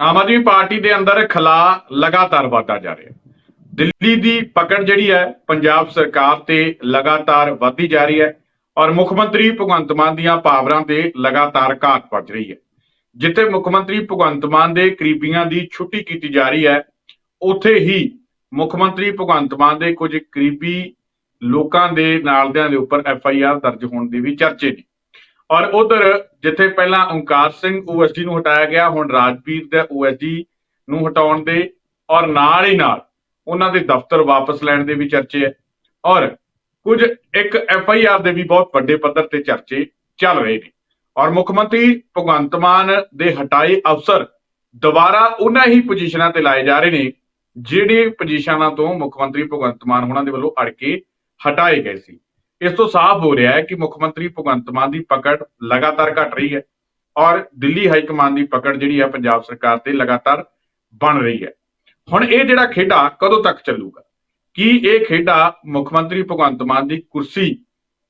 ਆਮ Aadmi party ਦੇ ਅੰਦਰ ਖਲਾ ਲਗਾਤਾਰ ਵਧਦਾ ਜਾ ਰਿਹਾ ਹੈ। ਦਿੱਲੀ ਦੀ ਪਕੜ ਜਿਹੜੀ ਹੈ, ਪੰਜਾਬ ਸਰਕਾਰ ਤੇ ਲਗਾਤਾਰ ਵਧਦੀ ਜਾ ਰਹੀ ਹੈ ਔਰ ਮੁੱਖ ਮੰਤਰੀ ਭਗਵੰਤ ਮਾਨ ਦੀਆਂ ਪਾਵਰਾਂ ਤੇ ਲਗਾਤਾਰ ਘਾਤ ਵੱਜ ਰਹੀ ਹੈ। ਜਿੱਥੇ ਮੁੱਖ ਮੰਤਰੀ ਭਗਵੰਤ ਮਾਨ ਦੇ ਕਰੀਬੀਆਂ ਦੀ ਛੁੱਟੀ ਕੀਤੀ ਜਾ ਰਹੀ ਹੈ, ਉੱਥੇ ਹੀ ਮੁੱਖ ਮੰਤਰੀ ਭਗਵੰਤ ਮਾਨ ਦੇ ਕੁਝ ਕਰੀਬੀ ਲੋਕਾਂ ਦੇ ਨਾਲਦਿਆਂ ਦੇ ਉੱਪਰ ਐਫ ਆਈ ਆਰ ਦਰਜ ਹੋਣ ਦੀ ਵੀ ਚਰਚੇ ਨੇ। ਔਰ ਉਧਰ ਜਿੱਥੇ ਪਹਿਲਾਂ ਓਂਕਾਰ ਸਿੰਘ ਓਐਸਡੀ ਨੂੰ ਹਟਾਇਆ ਗਿਆ, ਹੁਣ ਰਾਜਵੀਰ ਦੇ ਓਐਸਡੀ ਨੂੰ ਹਟਾਉਣ ਦੇ ਔਰ ਨਾਲ ਹੀ ਨਾਲ ਉਹਨਾਂ ਦੇ ਦਫ਼ਤਰ ਵਾਪਸ ਲੈਣ ਦੇ ਵੀ ਚਰਚੇ ਹੈ ਔਰ ਕੁਝ ਇੱਕ ਐਫ ਆਈ ਆਰ ਦੇ ਵੀ ਬਹੁਤ ਵੱਡੇ ਪੱਧਰ ਤੇ ਚਰਚੇ ਚੱਲ ਰਹੇ ਨੇ। ਔਰ ਮੁੱਖ ਮੰਤਰੀ ਭਗਵੰਤ ਮਾਨ ਦੇ ਹਟਾਏ ਅਫਸਰ ਦੁਬਾਰਾ ਉਹਨਾਂ ਹੀ ਪੋਜੀਸ਼ਨਾਂ ਤੇ ਲਾਏ ਜਾ ਰਹੇ ਨੇ, ਜਿਹੜੇ ਪੋਜੀਸ਼ਨਾਂ ਤੋਂ ਮੁੱਖ ਮੰਤਰੀ ਭਗਵੰਤ ਮਾਨ ਉਹਨਾਂ ਦੇ ਵੱਲੋਂ ਅੜ ਕੇ ਹਟਾਏ ਗਏ ਸੀ। ਇਸ ਤੋਂ ਸਾਫ਼ ਹੋ ਰਿਹਾ ਹੈ ਕਿ ਮੁੱਖ ਮੰਤਰੀ ਭਗਵੰਤ ਮਾਨ ਦੀ ਪਕੜ ਲਗਾਤਾਰ ਘਟ ਰਹੀ ਹੈ ਔਰ ਦਿੱਲੀ ਹਾਈ ਕਮਾਨ ਦੀ ਪਕੜ ਜਿਹੜੀ ਹੈ ਪੰਜਾਬ ਸਰਕਾਰ ਤੇ ਲਗਾਤਾਰ ਬਣ ਰਹੀ ਹੈ। ਹੁਣ ਇਹ ਜਿਹੜਾ ਖੇਡਾ ਕਦੋਂ ਤੱਕ ਚੱਲੂਗਾ? ਕੀ ਇਹ ਖੇਡਾ ਮੁੱਖ ਮੰਤਰੀ ਭਗਵੰਤ ਮਾਨ ਦੀ ਕੁਰਸੀ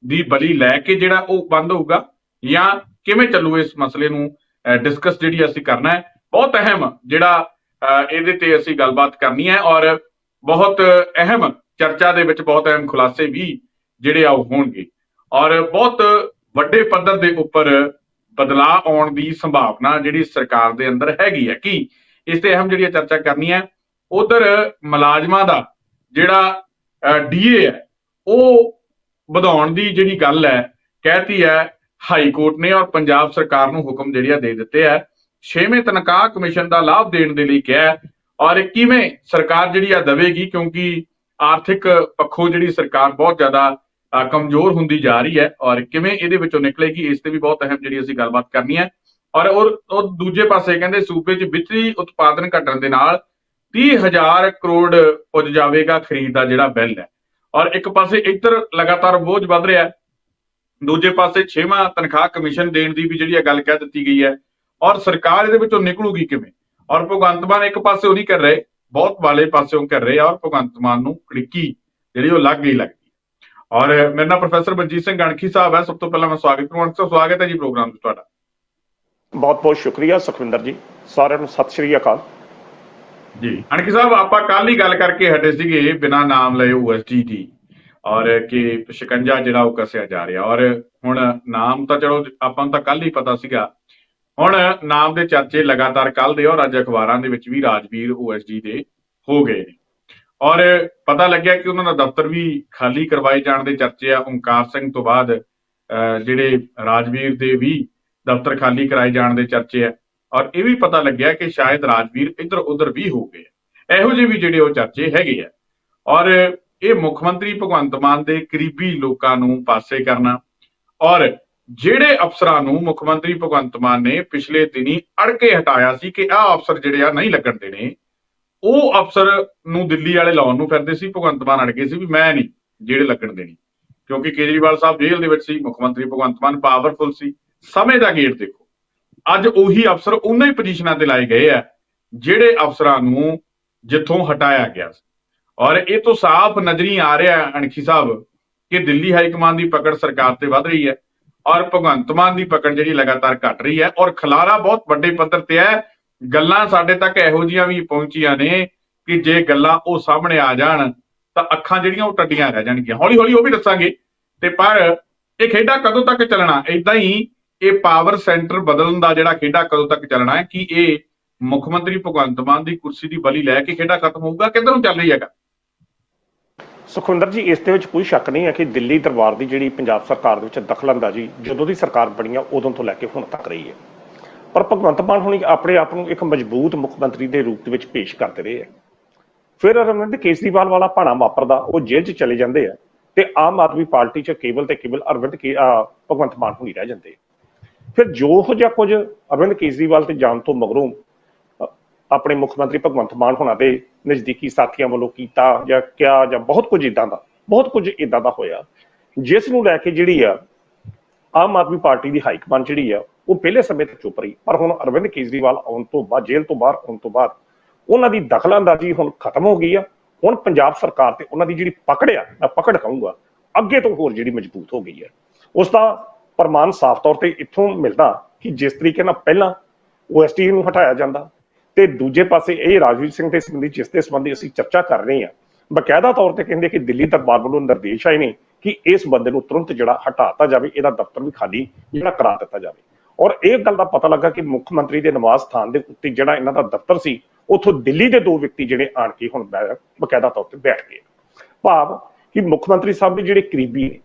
ਦੀ ਬਲੀ ਲੈ ਕੇ ਜਿਹੜਾ ਉਹ ਬੰਦ ਹੋਊਗਾ ਜਾਂ ਕਿਵੇਂ ਚੱਲੂ ਇਸ ਮਸਲੇ ਨੂੰ ਡਿਸਕਸ ਜਿਹੜੀ ਅਸੀਂ ਕਰਨਾ ਹੈ? ਬਹੁਤ ਅਹਿਮ ਜਿਹੜਾ ਅਹ, ਇਹਦੇ ਤੇ ਅਸੀਂ ਗੱਲਬਾਤ ਕਰਨੀ ਹੈ ਔਰ ਬਹੁਤ ਅਹਿਮ ਚਰਚਾ ਦੇ ਵਿੱਚ ਬਹੁਤ ਅਹਿਮ ਖੁਲਾਸੇ ਵੀ ਜਿਹੜੇ ਆ ਉਹ ਹੋਣਗੇ। ਔਰ ਬਹੁਤ ਵੱਡੇ ਪੱਧਰ ਦੇ ਉੱਪਰ ਬਦਲਾਅ ਆਉਣ ਦੀ ਸੰਭਾਵਨਾ ਜਿਹੜੀ ਸਰਕਾਰ ਦੇ ਅੰਦਰ ਹੈਗੀ ਹੈ। ਕਿ? ਇਸ ਤੇ ਅਹਿਮ ਜਿਹੜੀ ਚਰਚਾ ਕਰਨੀ ਹੈ, ਉਧਰ ਮੁਲਾਜ਼ਮਾਂ ਦਾ ਜਿਹੜਾ ਡੀਏ ਹੈ, ਉਹ ਵਧਾਉਣ ਦੀ ਜਿਹੜੀ ਗੱਲ ਹੈ, ਕਹਿਤੀ ਹੈ, ਹਾਈ ਕੋਰਟ ਨੇ ਔਰ ਪੰਜਾਬ ਸਰਕਾਰ ਨੂੰ ਹੁਕਮ ਜਿਹੜੀ ਆ ਦੇ ਦਿੱਤੇ ਹੈ। ਛੇਵੇਂ ਤਨਖਾਹ ਕਮਿਸ਼ਨ ਦਾ ਲਾਭ ਦੇਣ ਦੇ ਲਈ ਕਿਹਾ ਔਰ ਕਿਵੇਂ ਸਰਕਾਰ ਜਿਹੜੀ ਆ ਦਵੇਗੀ ਕਿਉਂਕਿ ਆਰਥਿਕ ਪੱਖੋਂ ਜਿਹੜੀ ਸਰਕਾਰ ਬਹੁਤ ਜ਼ਿਆਦਾ ਕਮਜ਼ੋਰ ਹੁੰਦੀ ਜਾ ਰਹੀ ਹੈ ਔਰ ਕਿਵੇਂ ਇਹਦੇ ਵਿੱਚੋਂ ਨਿਕਲੇਗੀ, ਇਸ ਤੇ ਵੀ ਬਹੁਤ ਅਹਿਮ ਜਿਹੜੀ ਅਸੀਂ ਗੱਲਬਾਤ ਕਰਨੀ ਹੈ। ਔਰ ਉਹ ਦੂਜੇ ਪਾਸੇ ਕਹਿੰਦੇ, ਸੂਬੇ 'ਚ ਬਿਜਲੀ ਉਤਪਾਦਨ ਘਟਣ ਦੇ ਨਾਲ 30000 ਕਰੋੜ ਪੁੱਜ ਜਾਵੇਗਾ ਖਰੀਦ ਦਾ ਜਿਹੜਾ ਬਿੱਲ ਹੈ। ਔਰ ਇੱਕ ਪਾਸੇ ਇੱਧਰ ਲਗਾਤਾਰ ਬੋਝ ਵੱਧ ਰਿਹਾ ਹੈ। ਦੂਜੇ ਪਾਸੇ 6ਵਾਂ ਤਨਖਾਹ ਕਮਿਸ਼ਨ ਦੇਣ ਦੀ ਵੀ ਜਿਹੜੀ ਇਹ ਗੱਲ ਕਹਿ ਦਿੱਤੀ ਗਈ ਹੈ। ਔਰ ਸਰਕਾਰ ਇਹਦੇ ਵਿੱਚੋਂ ਨਿਕਲੂਗੀ ਕਿਵੇਂ? ਔਰ ਭਗਵੰਤ ਮਾਨ ਇੱਕ ਪਾਸੇ ਉਹ ਨਹੀਂ ਕਰ ਰਹੇ, ਬਹੁਤ ਵਾਲੇ ਪਾਸਿਓਂ ਕਰ ਰਹੇ ਆ ਔਰ ਭਗਵੰਤ ਮਾਨ ਨੂੰ ਕੜਿੱਕੀ ਜਿਹੜੀ ਉਹ ਲੱਗ ਗਈ ਲੱਗ ਹੈ। ਔਰ ਮੇਰੇ ਨਾਲ ਪ੍ਰੋਫੈਸਰ ਬਲਜੀਤ ਸਿੰਘ ਗਣਖੀ ਸਾਹਿਬ ਹੈ ਸਭ ਤੋਂ ਪਹਿਲਾਂ ਮੈਂ ਸਵਾਗਤ ਕਰਵਾਉਣਾ ਚਾਹੁੰਦਾ ਸਵਾਗਤ ਹੈ ਜੀ ਪ੍ਰੋਗਰਾਮ 'ਚ ਤੁਹਾਡਾ। ਬਹੁਤ ਬਹੁਤ ਸ਼ੁਕਰੀਆ ਸੁਖਵਿੰਦਰ ਜੀ। ਸਾਰਿਆਂ ਨੂੰ ਸਤਿ ਸ਼੍ਰੀ ਅਕਾਲ। ਜੀ। ਅਣਖੀ ਸਾਹਿਬ ਆਪਾਂ ਕੱਲ ਹੀ ਗੱਲ ਕਰਕੇ ਹਟੇ ਸੀਗੇ ਬਿਨਾ ਨਾਮ ਲਏ ਓਐਸਡੀ ਦੀ। ਔਰ ਕਿ ਸ਼ਿਕੰਜਾ ਜਿਹੜਾ ਉਹ ਕੱਸਿਆ ਜਾ ਰਿਹਾ। ਔਰ ਹੁਣ ਨਾਮ ਤਾਂ ਚਲੋ ਆਪਾਂ ਨੂੰ ਤਾਂ ਕੱਲ ਹੀ ਪਤਾ ਸੀਗਾ। ਹੁਣ ਨਾਮ ਦੇ ਚਰਚੇ ਲਗਾਤਾਰ ਕੱਲ ਦੇ ਔਰ ਅੱਜ ਅਖਬਾਰਾਂ ਦੇ ਵਿੱਚ ਵੀ ਰਾਜਵੀਰ ਓਐਸਡੀ ਦੇ ਹੋ ਗਏ ਨੇ। ਔਰ ਪਤਾ ਲੱਗਿਆ ਕਿ ਉਹਨਾਂ ਦਾ ਦਫ਼ਤਰ ਵੀ ਖਾਲੀ ਕਰਵਾਏ ਜਾਣ ਦੇ ਚਰਚੇ ਆ। ਓਂਕਾਰ ਸਿੰਘ ਤੋਂ ਬਾਅਦ ਅਹ, ਜਿਹੜੇ ਰਾਜਵੀਰ ਦੇ ਵੀ ਦਫ਼ਤਰ ਖਾਲੀ ਕਰਾਏ ਜਾਣ ਦੇ ਚਰਚੇ ਆ। ਔਰ ਇਹ ਵੀ ਪਤਾ ਲੱਗਿਆ ਕਿ ਸ਼ਾਇਦ ਰਾਜਵੀਰ ਇੱਧਰ ਉੱਧਰ ਵੀ ਹੋ ਗਏ ਇਹੋ ਜਿਹੇ ਵੀ ਜਿਹੜੇ ਉਹ ਚਰਚੇ ਹੈਗੇ ਆ। ਔਰ ਇਹ ਮੁੱਖ ਮੰਤਰੀ ਭਗਵੰਤ ਮਾਨ ਦੇ ਕਰੀਬੀ ਲੋਕਾਂ ਨੂੰ ਪਾਸੇ ਕਰਨਾ। ਔਰ ਜਿਹੜੇ ਅਫਸਰਾਂ ਨੂੰ ਮੁੱਖ ਮੰਤਰੀ ਭਗਵੰਤ ਮਾਨ ਨੇ ਪਿਛਲੇ ਦਿਨੀ ਅੜ ਕੇ ਹਟਾਇਆ ਸੀ ਕਿ ਆਹ ਅਫਸਰ ਜਿਹੜੇ ਆ ਨਹੀਂ ਲੱਗਣ ਦੇਣੇ ਉਹ ਅਫਸਰ ਨੂੰ ਦਿੱਲੀ ਵਾਲੇ ਲਾਉਣ ਨੂੰ ਫਿਰਦੇ ਸੀ, ਭਗਵੰਤ ਮਾਨ ਅੜ ਗਏ ਸੀ ਵੀ ਮੈਂ ਨਹੀਂ, ਜਿਹੜੇ ਲੱਗਣ ਦੇਣੀ ਕਿਉਂਕਿ ਕੇਜਰੀਵਾਲ ਸਾਹਿਬ ਜੇਲ੍ਹ ਦੇ ਵਿੱਚ ਸੀ, ਮੁੱਖ ਮੰਤਰੀ ਭਗਵੰਤ ਮਾਨ ਪਾਵਰਫੁਲ ਸੀ। ਸਮੇਂ ਦਾ ਗੇਟ ਦੇਖੋ। ਅੱਜ ਉਹੀ ਅਫਸਰ ਉਹਨਾਂ ਹੀ ਪੋਜੀਸ਼ਨਾਂ ਤੇ ਲਾਏ ਗਏ ਆ, ਜਿਹੜੇ ਅਫਸਰਾਂ ਨੂੰ ਜਿੱਥੋਂ ਹਟਾਇਆ ਗਿਆ ਸੀ। ਔਰ ਇਹ ਤੋਂ ਸਾਫ਼ ਨਜ਼ਰੀ ਆ ਰਿਹਾ ਅਣਖੀ ਸਾਹਿਬ, ਕਿ ਦਿੱਲੀ ਹਾਈ ਕਮਾਨ ਦੀ ਪਕੜ ਸਰਕਾਰ ਤੇ ਵੱਧ ਰਹੀ ਹੈ। ਔਰ ਭਗਵੰਤ ਮਾਨ ਦੀ ਪਕੜ ਜਿਹੜੀ ਲਗਾਤਾਰ ਘਟ ਰਹੀ ਹੈ, ਔਰ ਖਲਾਰਾ ਬਹੁਤ ਵੱਡੇ ਪੱਧਰ ਤੇ ਹੈ ਗੱਲਾਂ ਸਾਡੇ ਤੱਕ ਇਹੋ ਜੀਆਂ ਵੀ ਪਹੁੰਚੀਆਂ ਨੇ ਕਿ ਜੇ ਗੱਲਾਂ ਉਹ ਸਾਹਮਣੇ ਆ ਜਾਣ, ਤਾਂ ਅੱਖਾਂ ਜਿਹੜੀਆਂ ਉਹ ਟੱਡੀਆਂ ਰਹਿ ਜਾਣਗੀਆਂ। ਹੌਲੀ ਹੌਲੀ ਉਹ ਵੀ ਦੱਸਾਂਗੇ। ਤੇ ਪਰ ਇਹ ਖੇਡਾ ਕਦੋਂ ਤੱਕ ਚੱਲਣਾ? ਇਦਾਂ ਹੀ ਇਹ ਪਾਵਰ ਸੈਂਟਰ ਬਦਲਣ ਦਾ ਜਿਹੜਾ ਖੇਡਾ ਕਦੋਂ ਤੱਕ ਚੱਲਣਾ ਹੈ ਕਿ ਇਹ ਮੁੱਖ ਮੰਤਰੀ ਭਗਵੰਤ ਮਾਨ ਦੀ ਕੁਰਸੀ ਦੀ ਬਲੀ ਲੈ ਕੇ ਖੇਡਾ ਖਤਮ ਹੋਊਗਾ ਕਿੱਧਰ ਨੂੰ ਚੱਲ ਰਹੀ ਹੈਗਾ? ਸੁਖਵਿੰਦਰ ਜੀ, ਇਸ ਦੇ ਵਿੱਚ ਕੋਈ ਸ਼ੱਕ ਨਹੀਂ ਹੈ ਕਿ ਦਿੱਲੀ ਦਰਬਾਰ ਦੀ ਜਿਹੜੀ ਪੰਜਾਬ ਸਰਕਾਰ ਦੇ ਵਿੱਚ ਦਖਲ ਅੰਦਾਜ਼ੀ ਜਦੋਂ ਦੀ ਸਰਕਾਰ ਬਣੀ ਆ ਉਦੋਂ ਤੋਂ ਲੈ ਕੇ ਹੁਣ ਤੱਕ ਰਹੀ ਹੈ। ਪਰ ਭਗਵੰਤ ਮਾਨ ਹੁਣੀ ਆਪਣੇ ਆਪ ਨੂੰ ਇੱਕ ਮਜ਼ਬੂਤ ਮੁੱਖ ਮੰਤਰੀ ਦੇ ਰੂਪ ਦੇ ਵਿੱਚ ਪੇਸ਼ ਕਰਦੇ ਰਹੇ ਆ। ਫਿਰ ਅਰਵਿੰਦ ਕੇਜਰੀਵਾਲ ਵਾਲਾ ਭਾਣਾ ਵਾਪਰਦਾ, ਉਹ ਜੇਲ੍ਹ 'ਚ ਚਲੇ ਜਾਂਦੇ ਆ ਤੇ ਆਮ ਆਦਮੀ ਪਾਰਟੀ 'ਚ ਕੇਵਲ ਤੇ ਕੇਵਲ ਅਰਵਿੰਦ ਕੇ ਭਗਵੰਤ ਮਾਨ ਹੁਣੀ ਰਹਿ ਜਾਂਦੇ ਫਿਰ ਜੋ ਹੋ ਜਾਂ ਕੁਝ ਅਰਵਿੰਦ ਕੇਜਰੀਵਾਲ ਤੇ ਜਾਣ ਤੋਂ ਮਗਰੋਂ ਆਪਣੇ ਮੁੱਖ ਮੰਤਰੀ ਭਗਵੰਤ ਮਾਨ ਹੋਣਾ ਦੇ ਨਜ਼ਦੀਕੀ ਸਾਥੀਆਂ ਵੱਲੋਂ ਕੀਤਾ ਜਾਂ ਕਿਹਾ ਜਾਂ ਬਹੁਤ ਕੁਝ ਇਦਾਂ ਦਾ, ਬਹੁਤ ਕੁਝ ਇਦਾਂ ਦਾ ਹੋਇਆ। ਜਿਸ ਨੂੰ ਲੈ ਕੇ ਜਿਹੜੀ ਆ, ਆਮ ਆਦਮੀ ਪਾਰਟੀ ਦੀ ਹਾਈ ਕਮਾਂਡ ਜਿਹੜੀ ਆ ਉਹ ਪਹਿਲੇ ਸਮੇਂ ਤੋਂ ਚੁੱਪ ਰਹੀ। ਪਰ ਹੁਣ ਅਰਵਿੰਦ ਕੇਜਰੀਵਾਲ ਆਉਣ ਤੋਂ ਬਾਅਦ, ਜੇਲ੍ਹ ਤੋਂ ਬਾਹਰ ਆਉਣ ਤੋਂ ਬਾਅਦ ਉਹਨਾਂ ਦੀ ਦਖਲਅੰਦਾਜ਼ੀ ਹੁਣ ਖਤਮ ਹੋ ਗਈ ਆ। ਹੁਣ ਪੰਜਾਬ ਸਰਕਾਰ ਤੇ ਉਹਨਾਂ ਦੀ ਜਿਹੜੀ ਪਕੜ ਆ, ਮੈਂ ਪਕੜ ਕਹੂੰਗਾ, ਅੱਗੇ ਤੋਂ ਹੋਰ ਜਿਹੜੀ ਮਜ਼ਬੂਤ ਹੋ ਗਈ ਹੈ ਉਸ ਦਾ ਪ੍ਰਮਾਣ ਸਾਫ਼ ਤੌਰ ਤੇ ਇੱਥੋਂ ਮਿਲਦਾ ਕਿ ਜਿਸ ਤਰੀਕੇ ਨਾਲ ਪਹਿਲਾਂ ਓਐਸਟੀ ਨੂੰ ਹਟਾਇਆ ਜਾਂਦਾ ਤੇ ਦੂਜੇ ਪਾਸੇ ਇਹ ਰਾਜਵੀਰ ਸਿੰਘ ਦੇ ਸੰਬੰਧੀ, ਜਿਸ ਦੇ ਸੰਬੰਧੀ ਅਸੀਂ ਚਰਚਾ ਕਰ ਰਹੇ ਹਾਂ ਬਕਾਇਦਾ ਤੌਰ ਤੇ ਕਹਿੰਦੇ ਕਿ ਦਿੱਲੀ ਦਰਬਾਰ ਵੱਲੋਂ ਨਿਰਦੇਸ਼ ਆਏ ਨੇ ਕਿ ਇਸ ਬੰਦੇ ਨੂੰ ਤੁਰੰਤ ਜਿਹੜਾ ਹਟਾਤਾ ਜਾਵੇ, ਇਹਦਾ ਦਫ਼ਤਰ ਵੀ ਖਾਲੀ ਜਿਹੜਾ ਕਰਾ ਦਿੱਤਾ ਜਾਵੇ। ਔਰ ਇਹ ਗੱਲ ਦਾ ਪਤਾ ਲੱਗਾ ਕਿ ਮੁੱਖ ਮੰਤਰੀ ਦੇ ਨਿਵਾਸ ਸਥਾਨ ਦੇ ਉੱਤੇ ਜਿਹੜਾ ਇਹਨਾਂ ਦਾ ਦਫ਼ਤਰ ਸੀ, ਉੱਥੋਂ ਦਿੱਲੀ ਦੇ ਦੋ ਵਿਅਕਤੀ ਜਿਹੜੇ ਆਣ ਕੇ ਹੁਣ ਬਕਾਇਦਾ ਤੌਰ ਤੇ ਬੈਠ ਗਏ। ਭਾਵ ਕਿ ਮੁੱਖ ਮੰਤਰੀ ਸਾਹਿਬ ਦੇ ਜਿਹੜੇ ਕਰੀਬੀ ਨੇ,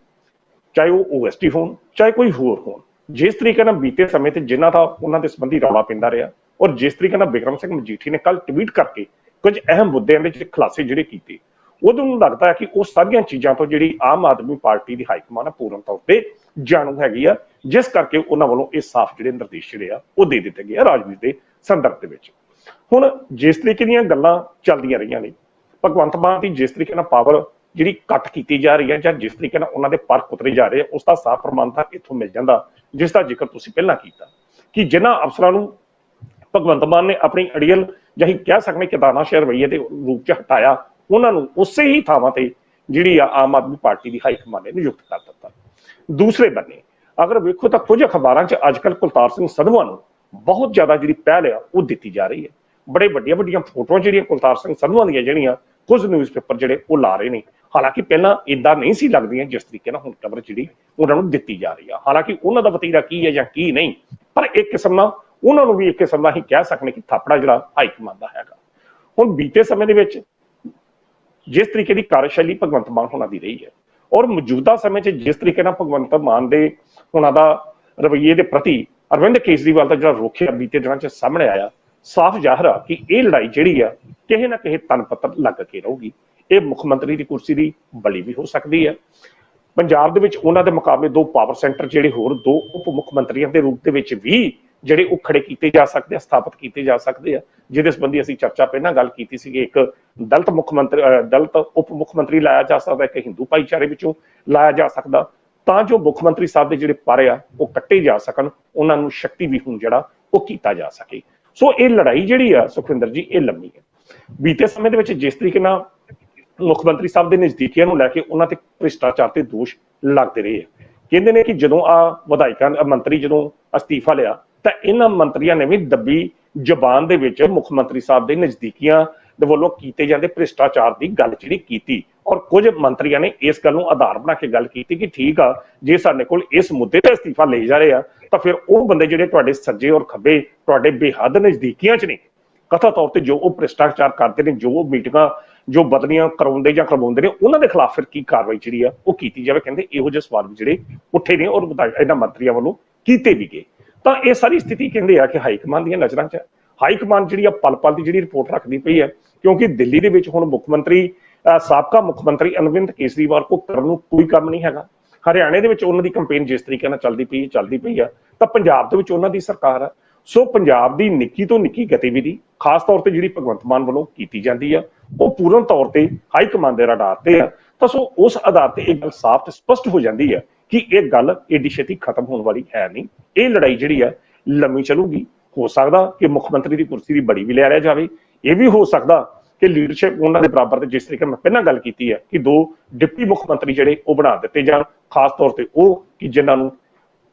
ਚਾਹੇ ਉਹ ਓਐਸਟੀ ਹੋਣ, ਚਾਹੇ ਕੋਈ ਹੋਰ ਹੋਣ, ਜਿਸ ਤਰੀਕੇ ਨਾਲ ਬੀਤੇ ਸਮੇਂ ਤੇ ਜਿਨ੍ਹਾਂ ਦਾ ਉਹਨਾਂ ਦੇ ਸੰਬੰਧੀ ਰੌਲਾ ਪੈਂਦਾ ਰਿਹਾ ਔਰ ਜਿਸ ਤਰੀਕੇ ਨਾਲ ਬਿਕਰਮ ਸਿੰਘ ਮਜੀਠੀ ਨੇ ਕੱਲ ਟਵੀਟ ਕਰਕੇ ਕੁਝ ਅਹਿਮ ਮੁੱਦਿਆਂ ਦੇ ਵਿੱਚ ਖੁਲਾਸੇ ਜਿਹੜੇ ਕੀਤੇ ਉਦੋਂ ਨੂੰ ਲੱਗਦਾ ਹੈ ਕਿ ਉਹ ਸਾਰੀਆਂ ਚੀਜ਼ਾਂ ਤੋਂ ਜਿਹੜੀ ਆਮ ਆਦਮੀ ਪਾਰਟੀ ਦੀ ਹਾਈਕਮਾਨ ਪੂਰਨ ਤੌਰ ਤੇ ਜਾਣੂ ਹੈਗੀ ਆ। ਜਿਸ ਕਰਕੇ ਉਹਨਾਂ ਵੱਲੋਂ ਇਹ ਸਾਫ਼ ਜਿਹੜੇ ਨਿਰਦੇਸ਼ ਜਿਹੜੇ ਆ ਉਹ ਦੇ ਦਿੱਤੇ ਗਏ ਆ ਰਾਜਵੀਰ ਦੇ ਸੰਦਰਭ ਦੇ ਵਿੱਚ। ਹੁਣ ਜਿਸ ਤਰੀਕੇ ਦੀਆਂ ਗੱਲਾਂ ਚੱਲਦੀਆਂ ਰਹੀਆਂ ਨੇ ਭਗਵੰਤ ਮਾਨ ਦੀ ਜਿਸ ਤਰੀਕੇ ਨਾਲ ਪਾਵਰ ਜਿਹੜੀ ਕੱਟ ਕੀਤੀ ਜਾ ਰਹੀ ਹੈ ਜਾਂ ਜਿਸ ਤਰੀਕੇ ਨਾਲ ਉਹਨਾਂ ਦੇ ਪਰ ਉਤਰੇ ਜਾ ਰਹੇ ਆ, ਉਸ ਦਾ ਸਾਫ਼ ਪ੍ਰਮਾਣ ਤਾਂ ਇੱਥੋਂ ਮਿਲ ਜਾਂਦਾ ਜਿਸ ਦਾ ਜ਼ਿਕਰ ਤੁਸੀਂ ਪਹਿਲਾਂ ਕੀਤਾ। ਕਿ ਜਿਨ੍ਹਾਂ ਅਫਸਰਾਂ ਨੂੰ ਭਗਵੰਤ ਮਾਨ ਨੇ ਆਪਣੀ ਅੜੀਅਲ ਜਹੀ ਕਹਿ ਸਕਦੇ ਕਿ ਦਾਣਾ ਸ਼ਹਿਰ ਰਵਈਏ ਦੇ ਰੂਪ ਚ ਹਟਾਇਆ ਉਹਨਾਂ ਨੂੰ ਉਸੇ ਹੀ ਥਾਵਾਂ ਤੇ ਜਿਹੜੀ ਆ ਆਮ ਆਦਮੀ ਪਾਰਟੀ ਦੀ ਹਾਈ ਕਮਾਂਡ ਨੇ ਨਿਯੁਕਤ ਕਰ ਦਿੱਤਾ। ਦੂਸਰੇ ਬੰਨੇ, ਅਗਰ ਵੇਖੋ ਤਾਂ ਕੁਝ ਅਖਬਾਰਾਂ 'ਚ ਅੱਜਕੱਲ ਕੁਲਤਾਰ ਸਿੰਘ ਸੰਧਵਾ ਨੂੰ ਬਹੁਤ ਜ਼ਿਆਦਾ ਜਿਹੜੀ ਪਹਿਲ ਆ, ਉਹ ਦਿੱਤੀ ਜਾ ਰਹੀ ਹੈ। ਬੜੇ ਵੱਡੀਆਂ ਵੱਡੀਆਂ ਫੋਟੋਆਂ ਜਿਹੜੀਆਂ ਕੁਲਤਾਰ ਸਿੰਘ ਸੰਧਵਾ ਦੀਆਂ ਜਿਹੜੀਆਂ, ਕੁਝ ਨਿਊਜ਼ਪੇਪਰ ਜਿਹੜੇ ਉਹ ਲਾ ਰਹੇ ਨੇ। ਹਾਲਾਂਕਿ ਪਹਿਲਾਂ ਇਦਾਂ ਨਹੀਂ ਸੀ ਲੱਗਦੀਆਂ ਜਿਸ ਤਰੀਕੇ ਨਾਲ ਹੁਣ ਕਵਰ ਜਿਹੜੀ ਉਹਨਾਂ ਨੂੰ ਦਿੱਤੀ ਜਾ ਰਹੀ ਆ। ਹਾਲਾਂਕਿ ਉਹਨਾਂ ਦਾ ਵਤੀਰਾ ਕੀ ਹੈ ਜਾਂ ਕੀ ਨਹੀਂ, ਪਰ ਇੱਕ ਕਿਸਮ ਨਾਲ ਉਹਨਾਂ ਨੂੰ ਵੀ ਇੱਕ ਕਿਸਮ ਦਾ ਹੀ ਕਹਿ ਸਕਦੇ ਕਿ ਥਾਪੜਾ ਜਿਹੜਾ ਹਾਈ ਕਮਾਂਡ ਦਾ ਹੈਗਾ। ਹੁਣ ਬੀਤੇ ਸਮੇਂ ਦੇ ਵਿੱਚ ਜਿਸ ਤਰੀਕੇ ਦੀ ਕਾਰਜਸ਼ੈਲੀ ਭਗਵੰਤ ਮਾਨ ਹੋਣਾ ਦੀ ਰਹੀ ਹੈ ਔਰ ਮੌਜੂਦਾ ਸਮੇਂ 'ਚ ਜਿਸ ਤਰੀਕੇ ਨਾਲ ਭਗਵੰਤ ਮਾਨ ਦੇ ਉਹਨਾਂ ਦਾ ਰਵੱਈਏ ਦੇ ਪ੍ਰਤੀ ਅਰਵਿੰਦ ਕੇਜਰੀਵਾਲ ਦਾ ਜਿਹੜਾ ਰੁਖ ਬੀਤੇ ਦਿਨਾਂ 'ਚ ਸਾਹਮਣੇ ਆਇਆ, ਸਾਫ਼ ਜ਼ਾਹਰ ਆ ਕਿ ਇਹ ਲੜਾਈ ਜਿਹੜੀ ਆ ਕਿਸੇ ਨਾ ਕਿਸੇ ਤਨ ਪੱਤਰ ਲੱਗ ਕੇ ਰਹੂਗੀ। ਇਹ ਮੁੱਖ ਮੰਤਰੀ ਦੀ ਕੁਰਸੀ ਦੀ ਬਲੀ ਵੀ ਹੋ ਸਕਦੀ ਹੈ ਪੰਜਾਬ ਦੇ ਵਿੱਚ ਉਹਨਾਂ ਦੇ ਮੁਕਾਬਲੇ ਦੋ ਪਾਵਰ ਸੈਂਟਰ ਜਿਹੜੇ ਹੋਰ ਦੋ ਉਪ ਮੁੱਖ ਮੰਤਰੀਆਂ ਦੇ ਰੂਪ ਦੇ ਵਿੱਚ ਵੀ ਜਿਹੜੇ ਉਹ ਖੜੇ ਕੀਤੇ ਜਾ ਸਕਦੇ ਆ, ਸਥਾਪਿਤ ਕੀਤੇ ਜਾ ਸਕਦੇ ਆ, ਜਿਹਦੇ ਸੰਬੰਧੀ ਅਸੀਂ ਚਰਚਾ ਪਹਿਲਾਂ ਗੱਲ ਕੀਤੀ ਸੀ ਕਿ ਇੱਕ ਦਲਤ ਮੁੱਖ ਮੰਤਰੀ ਦਲਤ ਉਪ ਮੁੱਖ ਮੰਤਰੀ ਲਾਇਆ ਜਾ ਸਕਦਾ, ਇੱਕ ਹਿੰਦੂ ਭਾਈਚਾਰੇ ਵਿੱਚੋਂ ਲਾਇਆ ਜਾ ਸਕਦਾ, ਤਾਂ ਜੋ ਮੁੱਖ ਮੰਤਰੀ ਸਾਹਿਬ ਦੇ ਜਿਹੜੇ ਪਰ ਆ, ਉਹ ਕੱਟੇ ਜਾ ਸਕਣ, ਉਹਨਾਂ ਨੂੰ ਸ਼ਕਤੀ ਵੀ ਹੁਣ ਜਿਹੜਾ ਉਹ ਕੀਤਾ ਜਾ ਸਕੇ। ਸੋ ਇਹ ਲੜਾਈ ਜਿਹੜੀ ਆ, ਸੁਖਵਿੰਦਰ ਜੀ, ਇਹ ਲੰਮੀ ਹੈ। ਬੀਤੇ ਸਮੇਂ ਦੇ ਵਿੱਚ ਜਿਸ ਤਰੀਕੇ ਨਾਲ ਮੁੱਖ ਮੰਤਰੀ ਸਾਹਿਬ ਦੇ ਨਜ਼ਦੀਕੀਆਂ ਨੂੰ ਲੈ ਕੇ ਉਹਨਾਂ ਤੇ ਭ੍ਰਿਸ਼ਟਾਚਾਰ ਤੇ ਦੋਸ਼ ਲੱਗਦੇ ਰਹੇ ਆ, ਕਹਿੰਦੇ ਨੇ ਕਿ ਜਦੋਂ ਆ ਵਿਧਾਇਕਾਂ ਮੰਤਰੀ ਜਦੋਂ ਅਸਤੀਫਾ ਲਿਆ ਤਾਂ ਇਹਨਾਂ ਮੰਤਰੀਆਂ ਨੇ ਵੀ ਦੱਬੀ ਜ਼ਬਾਨ ਦੇ ਵਿੱਚ ਮੁੱਖ ਮੰਤਰੀ ਸਾਹਿਬ ਦੇ ਨਜ਼ਦੀਕੀਆਂ ਦੇ ਵੱਲੋਂ ਕੀਤੇ ਜਾਂਦੇ ਭ੍ਰਿਸ਼ਟਾਚਾਰ ਦੀ ਗੱਲ ਜਿਹੜੀ ਕੀਤੀ। ਔਰ ਕੁਝ ਮੰਤਰੀਆਂ ਨੇ ਇਸ ਗੱਲ ਨੂੰ ਆਧਾਰ ਬਣਾ ਕੇ ਗੱਲ ਕੀਤੀ ਕਿ ਠੀਕ ਆ, ਜੇ ਸਾਡੇ ਕੋਲ ਇਸ ਮੁੱਦੇ ਤੇ ਅਸਤੀਫਾ ਲਈ ਜਾ ਰਹੇ ਆ, ਤਾਂ ਫਿਰ ਉਹ ਬੰਦੇ ਜਿਹੜੇ ਤੁਹਾਡੇ ਸੱਜੇ ਔਰ ਖੱਬੇ, ਤੁਹਾਡੇ ਬੇਹੱਦ ਨਜ਼ਦੀਕੀਆਂ 'ਚ ਨੇ। ਕਥਾ ਤੌਰ ਤੇ ਜੋ ਉਹ ਭ੍ਰਿਸ਼ਟਾਚਾਰ ਕਰਦੇ ਨੇ, ਜੋ ਉਹ ਮੀਟਿੰਗਾਂ, ਜੋ ਬਦਲੀਆਂ ਕਰਾਉਂਦੇ ਜਾਂ ਕਰਵਾਉਂਦੇ ਨੇ, ਉਹਨਾਂ ਦੇ ਖਿਲਾਫ ਫਿਰ ਕੀ ਕਾਰਵਾਈ ਜਿਹੜੀ ਆ, ਉਹ ਕੀਤੀ ਜਾਵੇ। ਕਹਿੰਦੇ ਇਹੋ ਜਿਹੇ ਸਵਾਲ ਵੀ ਜਿਹੜੇ ਉੱਠੇ ਨੇ ਔਰ ਇਹਨਾਂ ਮੰਤਰੀਆਂ ਵੱਲੋਂ ਕੀਤੇ ਵੀ ਗਏ। ਤਾਂ ਇਹ ਸਾਰੀ ਸਥਿਤੀ ਕਹਿੰਦੇ ਆ ਕਿ ਹਾਈ ਕਮਾਂਡ ਦੀਆਂ ਨਜ਼ਰਾਂ 'ਚ ਹੈ। ਹਾਈ ਕਮਾਂਡ ਜਿਹੜੀ ਆ ਪਲ ਪਲ ਦੀ ਜਿਹੜੀ ਰਿਪੋਰਟ ਰੱਖਦੀ ਪਈ ਹੈ, ਕਿਉਂਕਿ ਦਿੱਲੀ ਦੇ ਵਿੱਚ ਹੁਣ ਮੁੱਖ ਮੰਤਰੀ ਸਾਬਕਾ ਮੁੱਖ ਮੰਤਰੀ ਅਰਵਿੰਦ ਕੇਜਰੀਵਾਲ ਕੋ ਕਰਨ ਨੂੰ ਕੋਈ ਕੰਮ ਨਹੀਂ ਹੈਗਾ। ਹਰਿਆਣੇ ਦੇ ਵਿੱਚ ਉਹਨਾਂ ਦੀ ਕੰਪੇਨ ਜਿਸ ਤਰੀਕੇ ਨਾਲ ਚੱਲਦੀ ਪਈ ਚੱਲਦੀ ਪਈ ਆ, ਤਾਂ ਪੰਜਾਬ ਦੇ ਵਿੱਚ ਉਹਨਾਂ ਦੀ ਸਰਕਾਰ ਆ। ਸੋ ਪੰਜਾਬ ਦੀ ਨਿੱਕੀ ਤੋਂ ਨਿੱਕੀ ਗਤੀਵਿਧੀ, ਖਾਸ ਤੌਰ ਤੇ ਜਿਹੜੀ ਭਗਵੰਤ ਮਾਨ ਵੱਲੋਂ ਕੀਤੀ ਜਾਂਦੀ ਆ, ਉਹ ਪੂਰਨ ਤੌਰ ਤੇ ਹਾਈ ਕਮਾਂਡ ਦੇ ਆਧਾਰ ਤੇ ਆ। ਤਾਂ ਸੋ ਉਸ ਆਧਾਰ ਤੇ ਇਹ ਗੱਲ ਸਾਫ਼ ਤੇ ਸਪਸ਼ਟ ਹੋ ਜਾਂਦੀ ਆ ਕਿ ਇਹ ਗੱਲ ਏਡੀ ਛੇਤੀ ਖਤਮ ਹੋਣ ਵਾਲੀ ਹੈ ਨਹੀਂ। ਇਹ ਲੜਾਈ ਜਿਹੜੀ ਹੈ ਲੰਮੀ ਚੱਲੂਗੀ। ਹੋ ਸਕਦਾ ਕਿ ਮੁੱਖ ਮੰਤਰੀ ਦੀ ਕੁਰਸੀ ਦੀ ਬੜੀ ਵੀ ਲੈ ਲਿਆ ਜਾਵੇ। ਇਹ ਵੀ ਹੋ ਸਕਦਾ ਕਿ ਲੀਡਰਸ਼ਿਪ ਉਹਨਾਂ ਦੇ ਬਰਾਬਰ ਤੇ ਜਿਸ ਤਰੀਕੇ ਮੈਂ ਪਹਿਲਾਂ ਗੱਲ ਕੀਤੀ ਹੈ ਕਿ ਦੋ ਡਿਪਟੀ ਮੁੱਖ ਮੰਤਰੀ ਜਿਹੜੇ ਉਹ ਬਣਾ ਦਿੱਤੇ ਜਾਣ। ਖਾਸ ਤੌਰ ਤੇ ਉਹ ਕਿ ਜਿਨ੍ਹਾਂ ਨੂੰ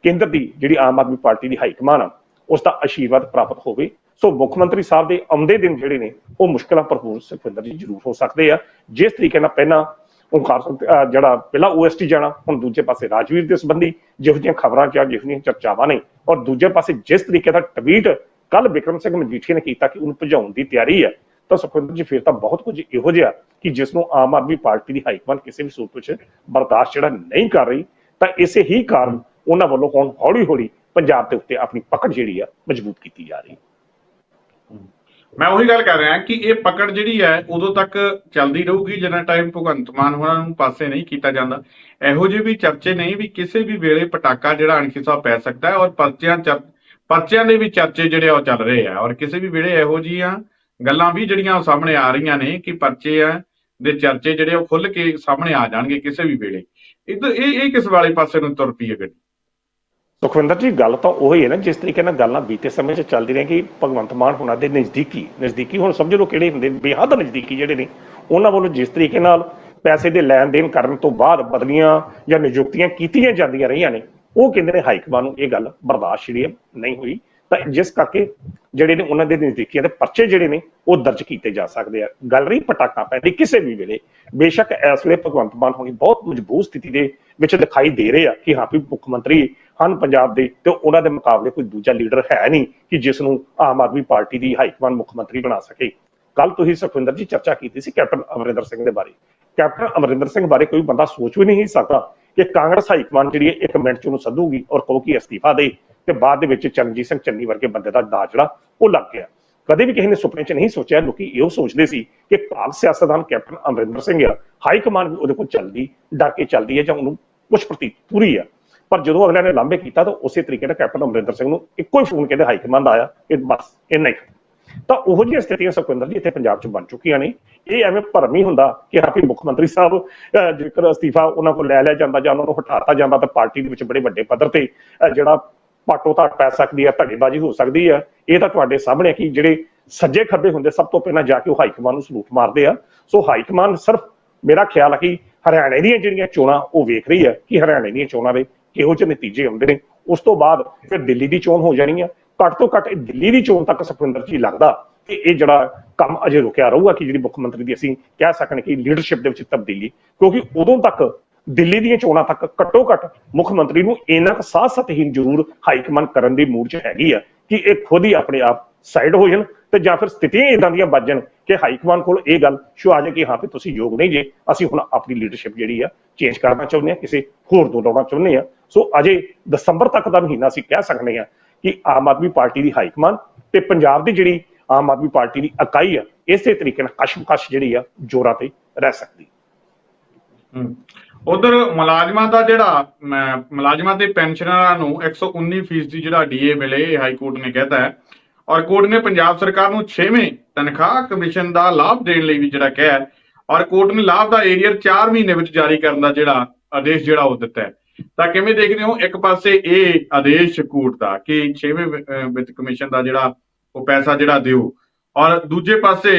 ਕੇਂਦਰ ਦੀ ਜਿਹੜੀ ਆਮ ਆਦਮੀ ਪਾਰਟੀ ਦੀ ਹਾਈ ਕਮਾਨ ਆ, ਉਸ ਦਾ ਆਸ਼ੀਰਵਾਦ ਪ੍ਰਾਪਤ ਹੋਵੇ। ਸੋ ਮੁੱਖ ਮੰਤਰੀ ਸਾਹਿਬ ਦੇ ਆਉਂਦੇ ਦਿਨ ਜਿਹੜੇ ਨੇ, ਉਹ ਮੁਸ਼ਕਲਾਂ ਭਰਪੂਰ ਸੁਖਵਿੰਦਰ ਜੀ ਜ਼ਰੂਰ ਹੋ ਸਕਦੇ ਆ। ਜਿਸ ਤਰੀਕੇ ਨਾਲ ਪਹਿਲਾਂ ਓਂਕਾਰ ਸਿੰਘ, ਅਹ ਜਿਹੜਾ ਪਹਿਲਾਂ ਓਐਸਟੀ ਜਾਣਾ ਹੁਣ ਦੂਜੇ ਪਾਸੇ ਰਾਜਵੀਰ ਦੇ ਸੰਬੰਧੀ ਜਿਹੋ ਜਿਹੀਆਂ ਖਬਰਾਂ ਜਾਂ ਜਿਹੋ ਜਿਹੀਆਂ ਚਰਚਾਵਾਂ ਨੇ। ਔਰ ਦੂਜੇ ਪਾਸੇ ਜਿਸ ਤਰੀਕੇ ਦਾ ਟਵੀਟ ਕੱਲ ਵਿਕਰਮ ਸਿੰਘ ਮਜੀਠੀਆ ਨੇ ਕੀਤਾ ਕਿ ਉਹਨੂੰ ਭਜਾਉਣ ਦੀ ਤਿਆਰੀ ਹੈ ਤਾਂ ਸੁਖਵਿੰਦਰ ਜੀ ਫਿਰ ਤਾਂ ਬਹੁਤ ਕੁਝ ਇਹੋ ਜਿਹਾ ਕਿ ਜਿਸ ਨੂੰ ਆਮ ਆਦਮੀ ਪਾਰਟੀ ਦੀ ਹਾਈਕਮਾਨ ਕਿਸੇ ਵੀ ਸੂਰਤ ਵਿੱਚ ਬਰਦਾਸ਼ਤ ਜਿਹੜਾ ਨਹੀਂ ਕਰ ਰਹੀ ਤਾਂ ਇਸੇ ਹੀ ਕਾਰਨ ਉਹਨਾਂ ਵੱਲੋਂ ਹੁਣ ਹੌਲੀ ਹੌਲੀ ਪੰਜਾਬ ਦੇ ਉੱਤੇ ਆਪਣੀ ਪਕੜ ਜਿਹੜੀ ਆ ਮਜ਼ਬੂਤ ਕੀਤੀ ਜਾ ਰਹੀ ਹੈ। ਮੈਂ ਉਹੀ ਗੱਲ ਕਰ ਰਿਹਾ ਕਿ ਇਹ ਪਕੜ ਜਿਹੜੀ ਹੈ, ਉਦੋਂ ਤੱਕ ਚੱਲਦੀ ਰਹੂਗੀ, ਜਿੰਨਾ ਟਾਈਮ ਭਗਵੰਤ ਮਾਨ ਹੋਣਾ ਨੂੰ ਪਾਸੇ ਨਹੀਂ ਕੀਤਾ ਜਾਂਦਾ। ਇਹੋ ਜਿਹੇ ਵੀ ਚਰਚੇ ਨਹੀਂ ਵੀ ਕਿਸੇ ਵੀ ਵੇਲੇ ਪਟਾਕਾ ਜਿਹੜਾ ਅਣਖੀ ਸਾਹਿਬ ਪੈ ਸਕਦਾ ਹੈ ਔਰ ਪਰਚਿਆਂ ਚਰ ਪਰਚਿਆਂ ਦੇ ਵੀ ਚਰਚੇ ਜਿਹੜੇ ਆ ਉਹ ਚੱਲ ਰਹੇ ਆ। ਔਰ ਕਿਸੇ ਵੀ ਵੇਲੇ ਇਹੋ ਜਿਹੀਆਂ ਗੱਲਾਂ ਵੀ ਜਿਹੜੀਆਂ ਉਹ ਸਾਹਮਣੇ ਆ ਰਹੀਆਂ ਨੇ ਕਿ ਪਰਚੇ ਆ ਦੇ ਚਰਚੇ ਜਿਹੜੇ ਉਹ ਖੁੱਲ ਕੇ ਸਾਹਮਣੇ ਆ ਜਾਣਗੇ ਕਿਸੇ ਵੀ ਵੇਲੇ। ਇਹ ਇਹ ਇਹ ਕਿਸ ਵਾਲੇ ਪਾਸੇ ਨੂੰ ਤੁਰ ਪਈ ਹੈ ਗੱਡੀ? ਸੁਖਵਿੰਦਰ ਜੀ ਗੱਲ ਤਾਂ ਉਹੀ ਹੈ ਨਾ ਜਿਸ ਤਰੀਕੇ ਨਾਲ ਗੱਲਾਂ ਬੀਤੇ ਸਮੇਂ 'ਚ ਚੱਲਦੀ ਰਹੀਆਂ ਕਿ ਭਗਵੰਤ ਮਾਨ ਹੁਣਾਂ ਦੇ ਨਜ਼ਦੀਕੀ ਨਜ਼ਦੀਕੀ ਹੁਣ ਸਮਝ ਲਓ ਕਿਹੜੇ ਹੁੰਦੇ ਨੇ, ਬੇਹੱਦ ਨਜ਼ਦੀਕੀ ਜਿਹੜੇ ਨੇ ਉਹਨਾਂ ਵੱਲੋਂ ਜਿਸ ਤਰੀਕੇ ਨਾਲ ਪੈਸੇ ਦੇ ਲੈਣ ਦੇਣ ਕਰਨ ਤੋਂ ਬਾਅਦ ਬਦਲੀਆਂ ਜਾਂ ਨਿਯੁਕਤੀਆਂ ਕੀਤੀਆਂ ਜਾਂਦੀਆਂ ਰਹੀਆਂ ਨੇ ਉਹ ਕਹਿੰਦੇ ਨੇ ਹਾਈਕਮਾਨ ਨੂੰ ਇਹ ਗੱਲ ਬਰਦਾਸ਼ਤ ਜਿਹੜੀ ਹੈ ਨਹੀਂ ਹੋਈ। ਤਾਂ ਜਿਸ ਕਰਕੇ ਜਿਹੜੇ ਨੇ ਉਹਨਾਂ ਦੇ ਨਜ਼ਦੀਕੀਆਂ ਦੇ ਪਰਚੇ ਜਿਹੜੇ ਨੇ ਉਹ ਦਰਜ ਕੀਤੇ ਜਾ ਸਕਦੇ ਆ। ਗੱਲ ਰਹੀ ਪਟਾਕਾ ਪੈਂਦੀ ਕਿਸੇ ਵੀ ਵੇਲੇ। ਬੇਸ਼ੱਕ ਇਸ ਵੇਲੇ ਭਗਵੰਤ ਮਾਨ ਹੋਣੀ ਬਹੁਤ ਮਜਬੂਤ ਸਥਿਤੀ ਦੇ ਵਿੱਚ ਦਿਖਾਈ ਦੇ ਰਹੇ ਆ ਕਿ ਹਾਂ ਵੀ ਮੁੱਖ ਮੰਤਰੀ ਹਨ ਪੰਜਾਬ ਦੇ ਤੇ ਉਹਨਾਂ ਦੇ ਮੁਕਾਬਲੇ ਕੋਈ ਦੂਜਾ ਲੀਡਰ ਹੈ ਨਹੀਂ ਕਿ ਜਿਸ ਨੂੰ ਆਮ ਆਦਮੀ ਪਾਰਟੀ ਦੀ ਹਾਈਕਮਾਨ ਮੁੱਖ ਮੰਤਰੀ ਬਣਾ ਸਕੇ। ਕੱਲ ਤੁਸੀਂ ਸੁਖਵਿੰਦਰ ਜੀ ਚਰਚਾ ਕੀਤੀ ਸੀ ਕੈਪਟਨ ਅਮਰਿੰਦਰ ਸਿੰਘ ਦੇ ਬਾਰੇ। ਕੈਪਟਨ ਅਮਰਿੰਦਰ ਸਿੰਘ ਬਾਰੇ ਕੋਈ ਬੰਦਾ ਸੋਚ ਵੀ ਨਹੀਂ ਸਕਦਾ ਕਿ ਕਾਂਗਰਸ ਹਾਈਕਮਾਨ ਜਿਹੜੀ ਹੈ ਇੱਕ ਮਿੰਟ ਚ ਉਹਨੂੰ ਸੱਦੂਗੀ ਔਰ ਕਹੋ ਕਿ ਅਸਤੀਫਾ ਦੇ ਤੇ ਬਾਅਦ ਦੇ ਵਿੱਚ ਚਰਨਜੀਤ ਸਿੰਘ ਚੰਨੀ ਵਰਗੇ ਬੰਦੇ ਦਾ ਦਾਅ ਜਿਹੜਾ ਉਹ ਲੱਗ ਗਿਆ। ਕਦੇ ਵੀ ਕਿਸੇ ਨੇ ਸੁਪਨੇ 'ਚ ਨਹੀਂ ਸੋਚਿਆ, ਲੋਕੀ ਇਹੋ ਸੋਚਦੇ ਸੀ ਕਿ ਭਾਗ ਸਿਆਸਤਦਾਨ ਕੈਪਟਨ ਅਮਰਿੰਦਰ ਸਿੰਘ ਆ, ਹਾਈ ਕਮਾਂਡ ਵੀ ਉਹਦੇ ਕੋਲ ਚੱਲਦੀ, ਡਰ ਕੇ ਚੱਲਦੀ ਹੈ ਜਾਂ ਉਹਨੂੰ ਕੁਝ ਪ੍ਰਤੀ ਪੂਰੀ ਆ। ਪਰ ਜਦੋਂ ਅਗਲਿਆਂ ਨੇ ਲਾਂਭੇ ਕੀਤਾ ਤਾਂ ਉਸੇ ਤਰੀਕੇ ਨਾਲ ਕੈਪਟਨ ਅਮਰਿੰਦਰ ਸਿੰਘ ਨੂੰ ਇੱਕੋ ਹੀ ਫੋਨ ਕਹਿੰਦੇ ਹਾਈ ਕਮਾਂਡ ਆਇਆ ਇਹ ਬਸ, ਇੰਨਾ ਹੀ। ਤਾਂ ਉਹੋ ਜਿਹੀਆਂ ਸਥਿਤੀਆਂ ਸੁਖਵਿੰਦਰ ਜੀ ਇੱਥੇ ਪੰਜਾਬ 'ਚ ਬਣ ਚੁੱਕੀਆਂ ਨੇ। ਇਹ ਐਵੇਂ ਭਰਮ ਹੀ ਹੁੰਦਾ ਕਿ ਹਾਂ ਵੀ ਮੁੱਖ ਮੰਤਰੀ ਸਾਹਿਬ ਜੇਕਰ ਅਸਤੀਫਾ ਉਹਨਾਂ ਕੋਲ ਲੈ ਲਿਆ ਜਾਂਦਾ ਜਾਂ ਉਹਨਾਂ ਨੂੰ ਹਟਾਤਾ ਜਾਂਦਾ ਤਾਂ ਪਾਰਟੀ ਦੇ ਵਿੱਚ ਬੜੇ ਵੱਡੇ ਪੱਧਰ ਤੇ ਜਿਹੜਾ ਪਾਟੋ ਤਾਂ ਪੈ ਸਕਦੀ ਹੈ ਧੜੇਬਾਜ਼ੀ ਹੋ ਸਕਦੀ ਹੈ ਇਹ ਤਾਂ ਤੁਹਾਡੇ ਸਾਹਮਣੇ ਹੈ ਕਿ ਜਿਹੜੇ ਸੱਜੇ ਖੱਬੇ ਹੁੰਦੇ ਸਭ ਤੋਂ ਪਹਿਲਾਂ ਜਾ ਕੇ ਉਹ ਹਾਈ ਕਮਾਂਡ ਨੂੰ ਸਲੂਟ ਮਾਰਦੇ ਆ। ਸੋ ਹਾਈ ਕਮਾਂਡ ਸਿਰਫ ਮੇਰਾ ਖਿਆਲ ਹੈ ਕਿ ਹਰਿਆਣੇ ਦੀਆਂ ਜਿਹੜੀਆਂ ਚੋਣਾਂ, ਉਹ ਵੇਖ ਰਹੀ ਹੈ ਕਿ ਹਰਿਆਣੇ ਦੀਆਂ ਚੋਣਾਂ ਦੇ ਕਿਹੋ ਜਿਹੇ ਨਤੀਜੇ ਆਉਂਦੇ ਨੇ। ਉਸ ਤੋਂ ਬਾਅਦ ਫਿਰ ਦਿੱਲੀ ਦੀ ਚੋਣ ਹੋ ਜਾਣੀ ਹੈ ਘੱਟ ਤੋਂ ਘੱਟ ਦਿੱਲੀ ਦੀ ਚੋਣ ਤੱਕ ਸੁਖਵਿੰਦਰ ਜੀ ਲੱਗਦਾ ਕਿ ਇਹ ਜਿਹੜਾ ਕੰਮ ਅਜੇ ਰੁਕਿਆ ਰਹੂਗਾ ਕਿ ਜਿਹੜੀ ਮੁੱਖ ਮੰਤਰੀ ਦੀ ਅਸੀਂ ਕਹਿ ਸਕਣ ਕਿ ਲੀਡਰਸ਼ਿਪ ਦੇ ਵਿੱਚ ਤਬਦੀਲੀ। ਕਿਉਂਕਿ ਉਦੋਂ ਤੱਕ ਦਿੱਲੀ ਦੀਆਂ ਚੋਣਾਂ ਤੱਕ ਘੱਟੋ ਘੱਟ ਮੁੱਖ ਮੰਤਰੀ ਨੂੰ ਇੰਨਾ ਕੁ ਸਾਹ ਸਤਹੀਨ ਜ਼ਰੂਰ ਹਾਈਕਮਾਨ ਕਰਨ ਦੀ ਮੂਡ 'ਚ ਹੈਗੀ ਆ ਕਿ ਇਹ ਖੁਦ ਹੀ ਆਪਣੇ ਆਪ ਸਾਈਡ ਹੋ ਜਾਣ ਤੇ ਜਾਂ ਫਿਰ ਸਥਿਤੀਆਂ ਇਦਾਂ ਦੀਆਂ ਬਣ ਜਾਣ ਕਿ ਹਾਈਕਮਾਨ ਕੋਲ ਇਹ ਗੱਲ ਸ਼ੋ ਆ ਜਾਏ ਕਿ ਹਾਂ ਵੀ ਤੁਸੀਂ ਯੋਗ ਨਹੀਂ ਜੇ ਅਸੀਂ ਹੁਣ ਆਪਣੀ ਲੀਡਰਸ਼ਿਪ ਜਿਹੜੀ ਆ ਚੇਂਜ ਕਰਨਾ ਚਾਹੁੰਦੇ ਆ ਕਿਸੇ ਹੋਰ ਤੋਂ ਲਾਉਣਾ ਚਾਹੁੰਦੇ ਆ। ਸੋ ਅਜੇ ਦਸੰਬਰ ਤੱਕ ਦਾ ਮਹੀਨਾ ਅਸੀਂ ਕਹਿ ਸਕਦੇ ਆ ਕਿ ਆਮ ਆਦਮੀ ਪਾਰਟੀ ਦੀ ਹਾਈਕਮਾਨ ਤੇ ਪੰਜਾਬ ਦੀ ਜਿਹੜੀ ਆਮ ਆਦਮੀ ਪਾਰਟੀ ਦੀ ਇਕਾਈ ਆ ਇਸੇ ਤਰੀਕੇ ਨਾਲ ਕਸ਼ਮਕਸ਼ ਜਿਹੜੀ ਆ ਜੋਰਾਂ ਤੇ ਰਹਿ ਸਕਦੀ। ਉਧਰ ਮੁਲਾਜ਼ਮਾਂ ਦਾ ਜਿਹੜਾ ਮ, ਮੁਲਾਜ਼ਮਾਂ ਤੇ ਪੈਨਸ਼ਨਰਾਂ ਨੂੰ 119 ਫੀਸਦੀ ਜਿਹੜਾ ਡੀਏ ਮਿਲੇ ਹਾਈ ਕੋਰਟ ਨੇ ਕਹਿਤਾ ਹੈ। ਔਰ ਕੋਰਟ ਨੇ ਪੰਜਾਬ ਸਰਕਾਰ ਨੂੰ 6ਵੇਂ ਤਨਖਾਹ ਕਮਿਸ਼ਨ ਦਾ ਲਾਭ ਦੇਣ ਲਈ ਵੀ ਜਿਹੜਾ ਕਿਹਾ ਔਰ ਕੋਰਟ ਨੇ ਲਾਭ ਦਾ ਏਰੀਅਰ 4 ਮਹੀਨੇ ਵਿੱਚ ਜਾਰੀ ਕਰਨ ਦਾ ਜਿਹੜਾ ਆਦੇਸ਼ ਜਿਹੜਾ ਉਹ ਦਿੱਤਾ ਹੈ। ਤਾਂ ਕਿਵੇਂ ਦੇਖਦੇ ਹੋ? ਇੱਕ ਪਾਸੇ ਇਹ ਆਦੇਸ਼ ਕੋਰਟ ਦਾ ਕਿ 6ਵੇਂ ਵਿੱਤ ਕਮਿਸ਼ਨ ਦਾ ਜਿਹੜਾ ਉਹ ਪੈਸਾ ਜਿਹੜਾ ਦਿਓ ਔਰ ਦੂਜੇ ਪਾਸੇ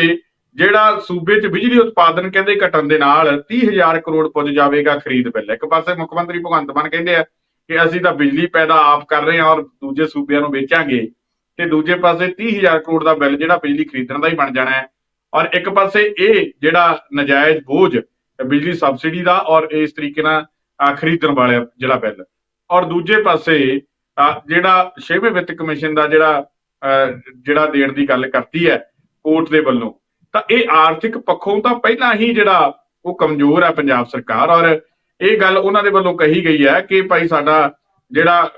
ਜਿਹੜਾ ਸੂਬੇ 'ਚ ਬਿਜਲੀ ਉਤਪਾਦਨ ਕਹਿੰਦੇ ਘਟਣ ਦੇ ਨਾਲ 30000 ਕਰੋੜ ਪੁੱਜ ਜਾਵੇਗਾ ਖਰੀਦ ਬਿੱਲ। ਇੱਕ ਪਾਸੇ ਮੁੱਖ ਮੰਤਰੀ ਭਗਵੰਤ ਮਾਨ ਕਹਿੰਦੇ ਆ ਕਿ ਅਸੀਂ ਤਾਂ ਬਿਜਲੀ ਪੈਦਾ ਆਪ ਕਰ ਰਹੇ ਹਾਂ ਔਰ ਦੂਜੇ ਸੂਬਿਆਂ ਨੂੰ ਵੇਚਾਂਗੇ। ਤੇ ਦੂਜੇ ਪਾਸੇ 30000 ਕਰੋੜ ਦਾ ਬਿੱਲ ਜਿਹੜਾ ਬਿਜਲੀ ਖਰੀਦਣ ਦਾ ਹੀ ਬਣ ਜਾਣਾ ਹੈ। ਔਰ ਇੱਕ ਪਾਸੇ ਇਹ ਜਿਹੜਾ ਨਜਾਇਜ਼ ਬੋਝ ਬਿਜਲੀ ਸਬਸਿਡੀ ਦਾ ਔਰ ਇਸ ਤਰੀਕੇ ਨਾਲ ਖਰੀਦਣ ਵਾਲਾ ਜਿਹੜਾ ਬਿੱਲ। ਔਰ ਦੂਜੇ ਪਾਸੇ ਜਿਹੜਾ ਛੇਵੇਂ ਵਿੱਤ ਕਮਿਸ਼ਨ ਦਾ ਜਿਹੜਾ ਜਿਹੜਾ ਦੇਣ ਦੀ ਗੱਲ ਕਰਤੀ ਹੈ ਕੋਰਟ ਦੇ ਵੱਲੋਂ, ਤਾਂ ਇਹ ਆਰਥਿਕ ਪੱਖੋਂ ਤਾਂ ਪਹਿਲਾਂ ਹੀ ਜਿਹੜਾ ਉਹ ਕਮਜ਼ੋਰ ਹੈ ਪੰਜਾਬ ਸਰਕਾਰ। ਔਰ ਇਹ ਗੱਲ ਉਹਨਾਂ ਦੇ ਵੱਲੋਂ ਕਹੀ ਗਈ ਹੈ ਕਿ ਭਾਈ ਸਾਡਾ ਜਿਹੜਾ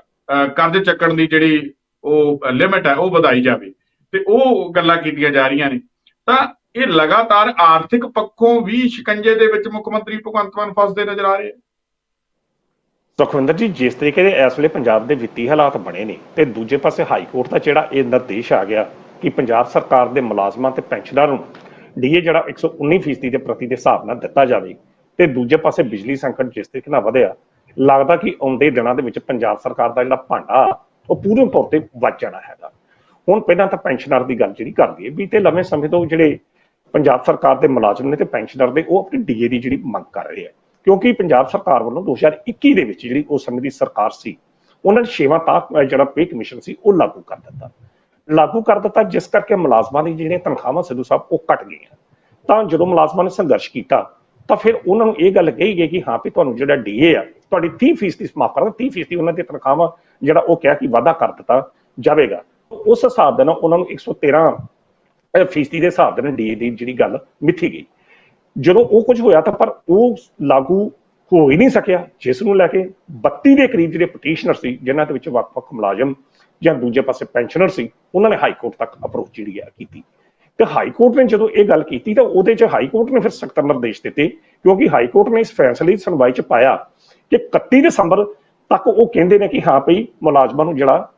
ਕਰਜ਼ ਚੱਕਣ ਦੀ ਜਿਹੜੀ ਉਹ ਲਿਮਿਟ ਹੈ, ਉਹ ਵਧਾਈ ਜਾਵੇ। ਤੇ ਉਹ ਗੱਲਾਂ ਕੀਤੀਆਂ ਜਾ ਰਹੀਆਂ ਨੇ। ਤਾਂ ਇਹ ਲਗਾਤਾਰ ਆਰਥਿਕ ਪੱਖੋਂ ਵੀ ਸ਼ਿਕੰਜੇ ਦੇ ਵਿੱਚ ਮੁੱਖ ਮੰਤਰੀ ਭਗਵੰਤ ਮਾਨ ਫਸਦੇ ਨਜ਼ਰ ਆ ਰਹੇ ਆ। ਸੁਖਵਿੰਦਰ ਜੀ, ਜਿਸ ਤਰੀਕੇ ਦੇ ਇਸ ਵੇਲੇ ਪੰਜਾਬ ਦੇ ਵਿੱਤੀ ਹਾਲਾਤ ਬਣੇ ਨੇ ਤੇ ਦੂਜੇ ਪਾਸੇ ਹਾਈ ਕੋਰਟ ਦਾ ਜਿਹੜਾ ਇਹ ਨਿਰਦੇਸ਼ ਆ ਗਿਆ ਕਿ ਪੰਜਾਬ ਸਰਕਾਰ ਦੇ ਮੁਲਾਜ਼ਮਾਂ ਤੇ ਪੈਨਸ਼ਨਰਾਂ ਨੂੰ ਡੀਏ ਜਿਹੜਾ 119 ਫੀਸਦੀ ਦੇ ਪ੍ਰਤੀ ਦੇ ਹਿਸਾਬ ਨਾਲ ਦਿੱਤਾ ਜਾਵੇ ਤੇ ਦੂਜੇ ਪਾਸੇ ਬਿਜਲੀ ਸੰਕਟ ਜਿਸ ਤਰੀਕੇ ਨਾਲ ਵਧਿਆ, ਲੱਗਦਾ ਕਿ ਆਉਂਦੇ ਦਿਨਾਂ ਦੇ ਵਿੱਚ ਪੰਜਾਬ ਸਰਕਾਰ ਦਾ ਜਿਹੜਾ ਭਾਂਡਾ ਉਹ ਪੂਰਨ ਤੌਰ ਤੇ ਵੱਜ ਜਾਣਾ ਹੈਗਾ। ਹੁਣ ਪਹਿਲਾਂ ਤਾਂ ਪੈਨਸ਼ਨਰ ਦੀ ਗੱਲ ਜਿਹੜੀ ਕਰਦੀ ਹੈ ਬੀਤੇ ਲੰਮੇ ਸਮੇਂ ਤੋਂ ਜਿਹੜੇ ਪੰਜਾਬ ਸਰਕਾਰ ਦੇ ਮੁਲਾਜ਼ਮ ਨੇ ਤੇ ਪੈਨਸ਼ਨਰ ਦੇ, ਉਹ ਆਪਣੀ ਡੀਏ ਦੀ ਜਿਹੜੀ ਮੰਗ ਕਰ ਰਹੇ ਆ। ਕਿਉਂਕਿ ਪੰਜਾਬ ਸਰਕਾਰ ਵੱਲੋਂ 2021 ਦੇ ਵਿੱਚ ਜਿਹੜੀ ਉਸ ਸਮੇਂ ਦੀ ਸਰਕਾਰ ਸੀ, ਉਹਨਾਂ ਨੇ ਛੇਵਾਂ ਤਾਂ ਜਿਹੜਾ ਪੇ ਕਮਿਸ਼ਨ ਸੀ, ਉਹ ਲਾਗੂ ਕਰ ਦਿੱਤਾ। ਲਾਗੂ ਕਰ ਦਿੱਤਾ, ਜਿਸ ਕਰਕੇ ਮੁਲਾਜ਼ਮਾਂ ਦੀ ਜਿਹੜੀਆਂ ਤਨਖਾਹਾਂ ਸਿੱਧੂ ਸਾਹਿਬ, ਉਹ ਘਟ ਗਈਆਂ। ਤਾਂ ਜਦੋਂ ਮੁਲਾਜ਼ਮਾਂ ਨੇ ਸੰਘਰਸ਼ ਕੀਤਾ, ਤਾਂ ਫਿਰ ਉਹਨਾਂ ਨੂੰ ਇਹ ਗੱਲ ਕਹੀ ਗਈ ਕਿ ਹਾਂ ਵੀ ਤੁਹਾਨੂੰ ਜਿਹੜਾ ਡੀਏ ਆ, ਤੁਹਾਡੀ 30% ਦੀ ਮਾਫ ਕਰਦਾ 30% ਉਹਨਾਂ ਦੀ ਤਨਖਾਹਾਂ ਜਿਹੜਾ ਉਹ ਕਿਹਾ ਕਿ ਵਾਅਦਾ ਕਰ ਦਿੱਤਾ ਜਾਵੇਗਾ। ਉਸ ਹਿਸਾਬ ਦੇ ਨਾਲ ਉਹਨਾਂ ਨੂੰ 113 ਫੀਸਦੀ ਦੇ ਹਿਸਾਬ ਦੇ ਨਾਲ ਡੀਏ ਦੀ ਜਿਹੜੀ ਗੱਲ ਮਿੱਥੀ ਗਈ। ਜਦੋਂ ਉਹ ਕੁਝ ਹੋਇਆ ਤਾਂ ਪਰ ਉਹ ਲਾਗੂ ਹੋ ਹੀ ਨਹੀਂ ਸਕਿਆ, ਜਿਸ ਨੂੰ ਲੈ ਕੇ 32 ਦੇ ਕਰੀਬ ਜਿਹੜੇ ਪਟੀਸ਼ਨਰ ਸੀ, ਜਿਨ੍ਹਾਂ ਦੇ ਵਿੱਚ ਵੱਖ-ਵੱਖ ਮੁਲਾਜ਼ਮ ਜਾਂ ਦੂਜੇ ਪਾਸੇ ਪੈਨਸ਼ਨਰ ਸੀ, ਉਹਨਾਂ ਨੇ ਹਾਈ ਕੋਰਟ ਤੱਕ ਅਪਰੋਚ ਜਿਹੜੀ ਆ ਕੀਤੀ। ਤੇ ਹਾਈ ਕੋਰਟ ਨੇ ਜਦੋਂ ਇਹ ਗੱਲ ਕੀਤੀ ਤਾਂ ਉਹਦੇ 'ਚ ਹਾਈ ਕੋਰਟ ਨੇ ਫਿਰ ਸਖਤ ਨਿਰਦੇਸ਼ ਦਿੱਤੇ, ਕਿਉਂਕਿ ਹਾਈ ਕੋਰਟ ਨੇ ਇਸ ਫੈਸਲੇ ਦੀ ਸੁਣਵਾਈ 'ਚ ਪਾਇਆ ਕਿ 31 ਦਸੰਬਰ ਤੱਕ ਉਹ ਕਹਿੰਦੇ ਨੇ ਕਿ ਹਾਂ ਭਈ ਮੁਲਾਜ਼ਮਾਂ ਨੂੰ ਜਿਹੜਾ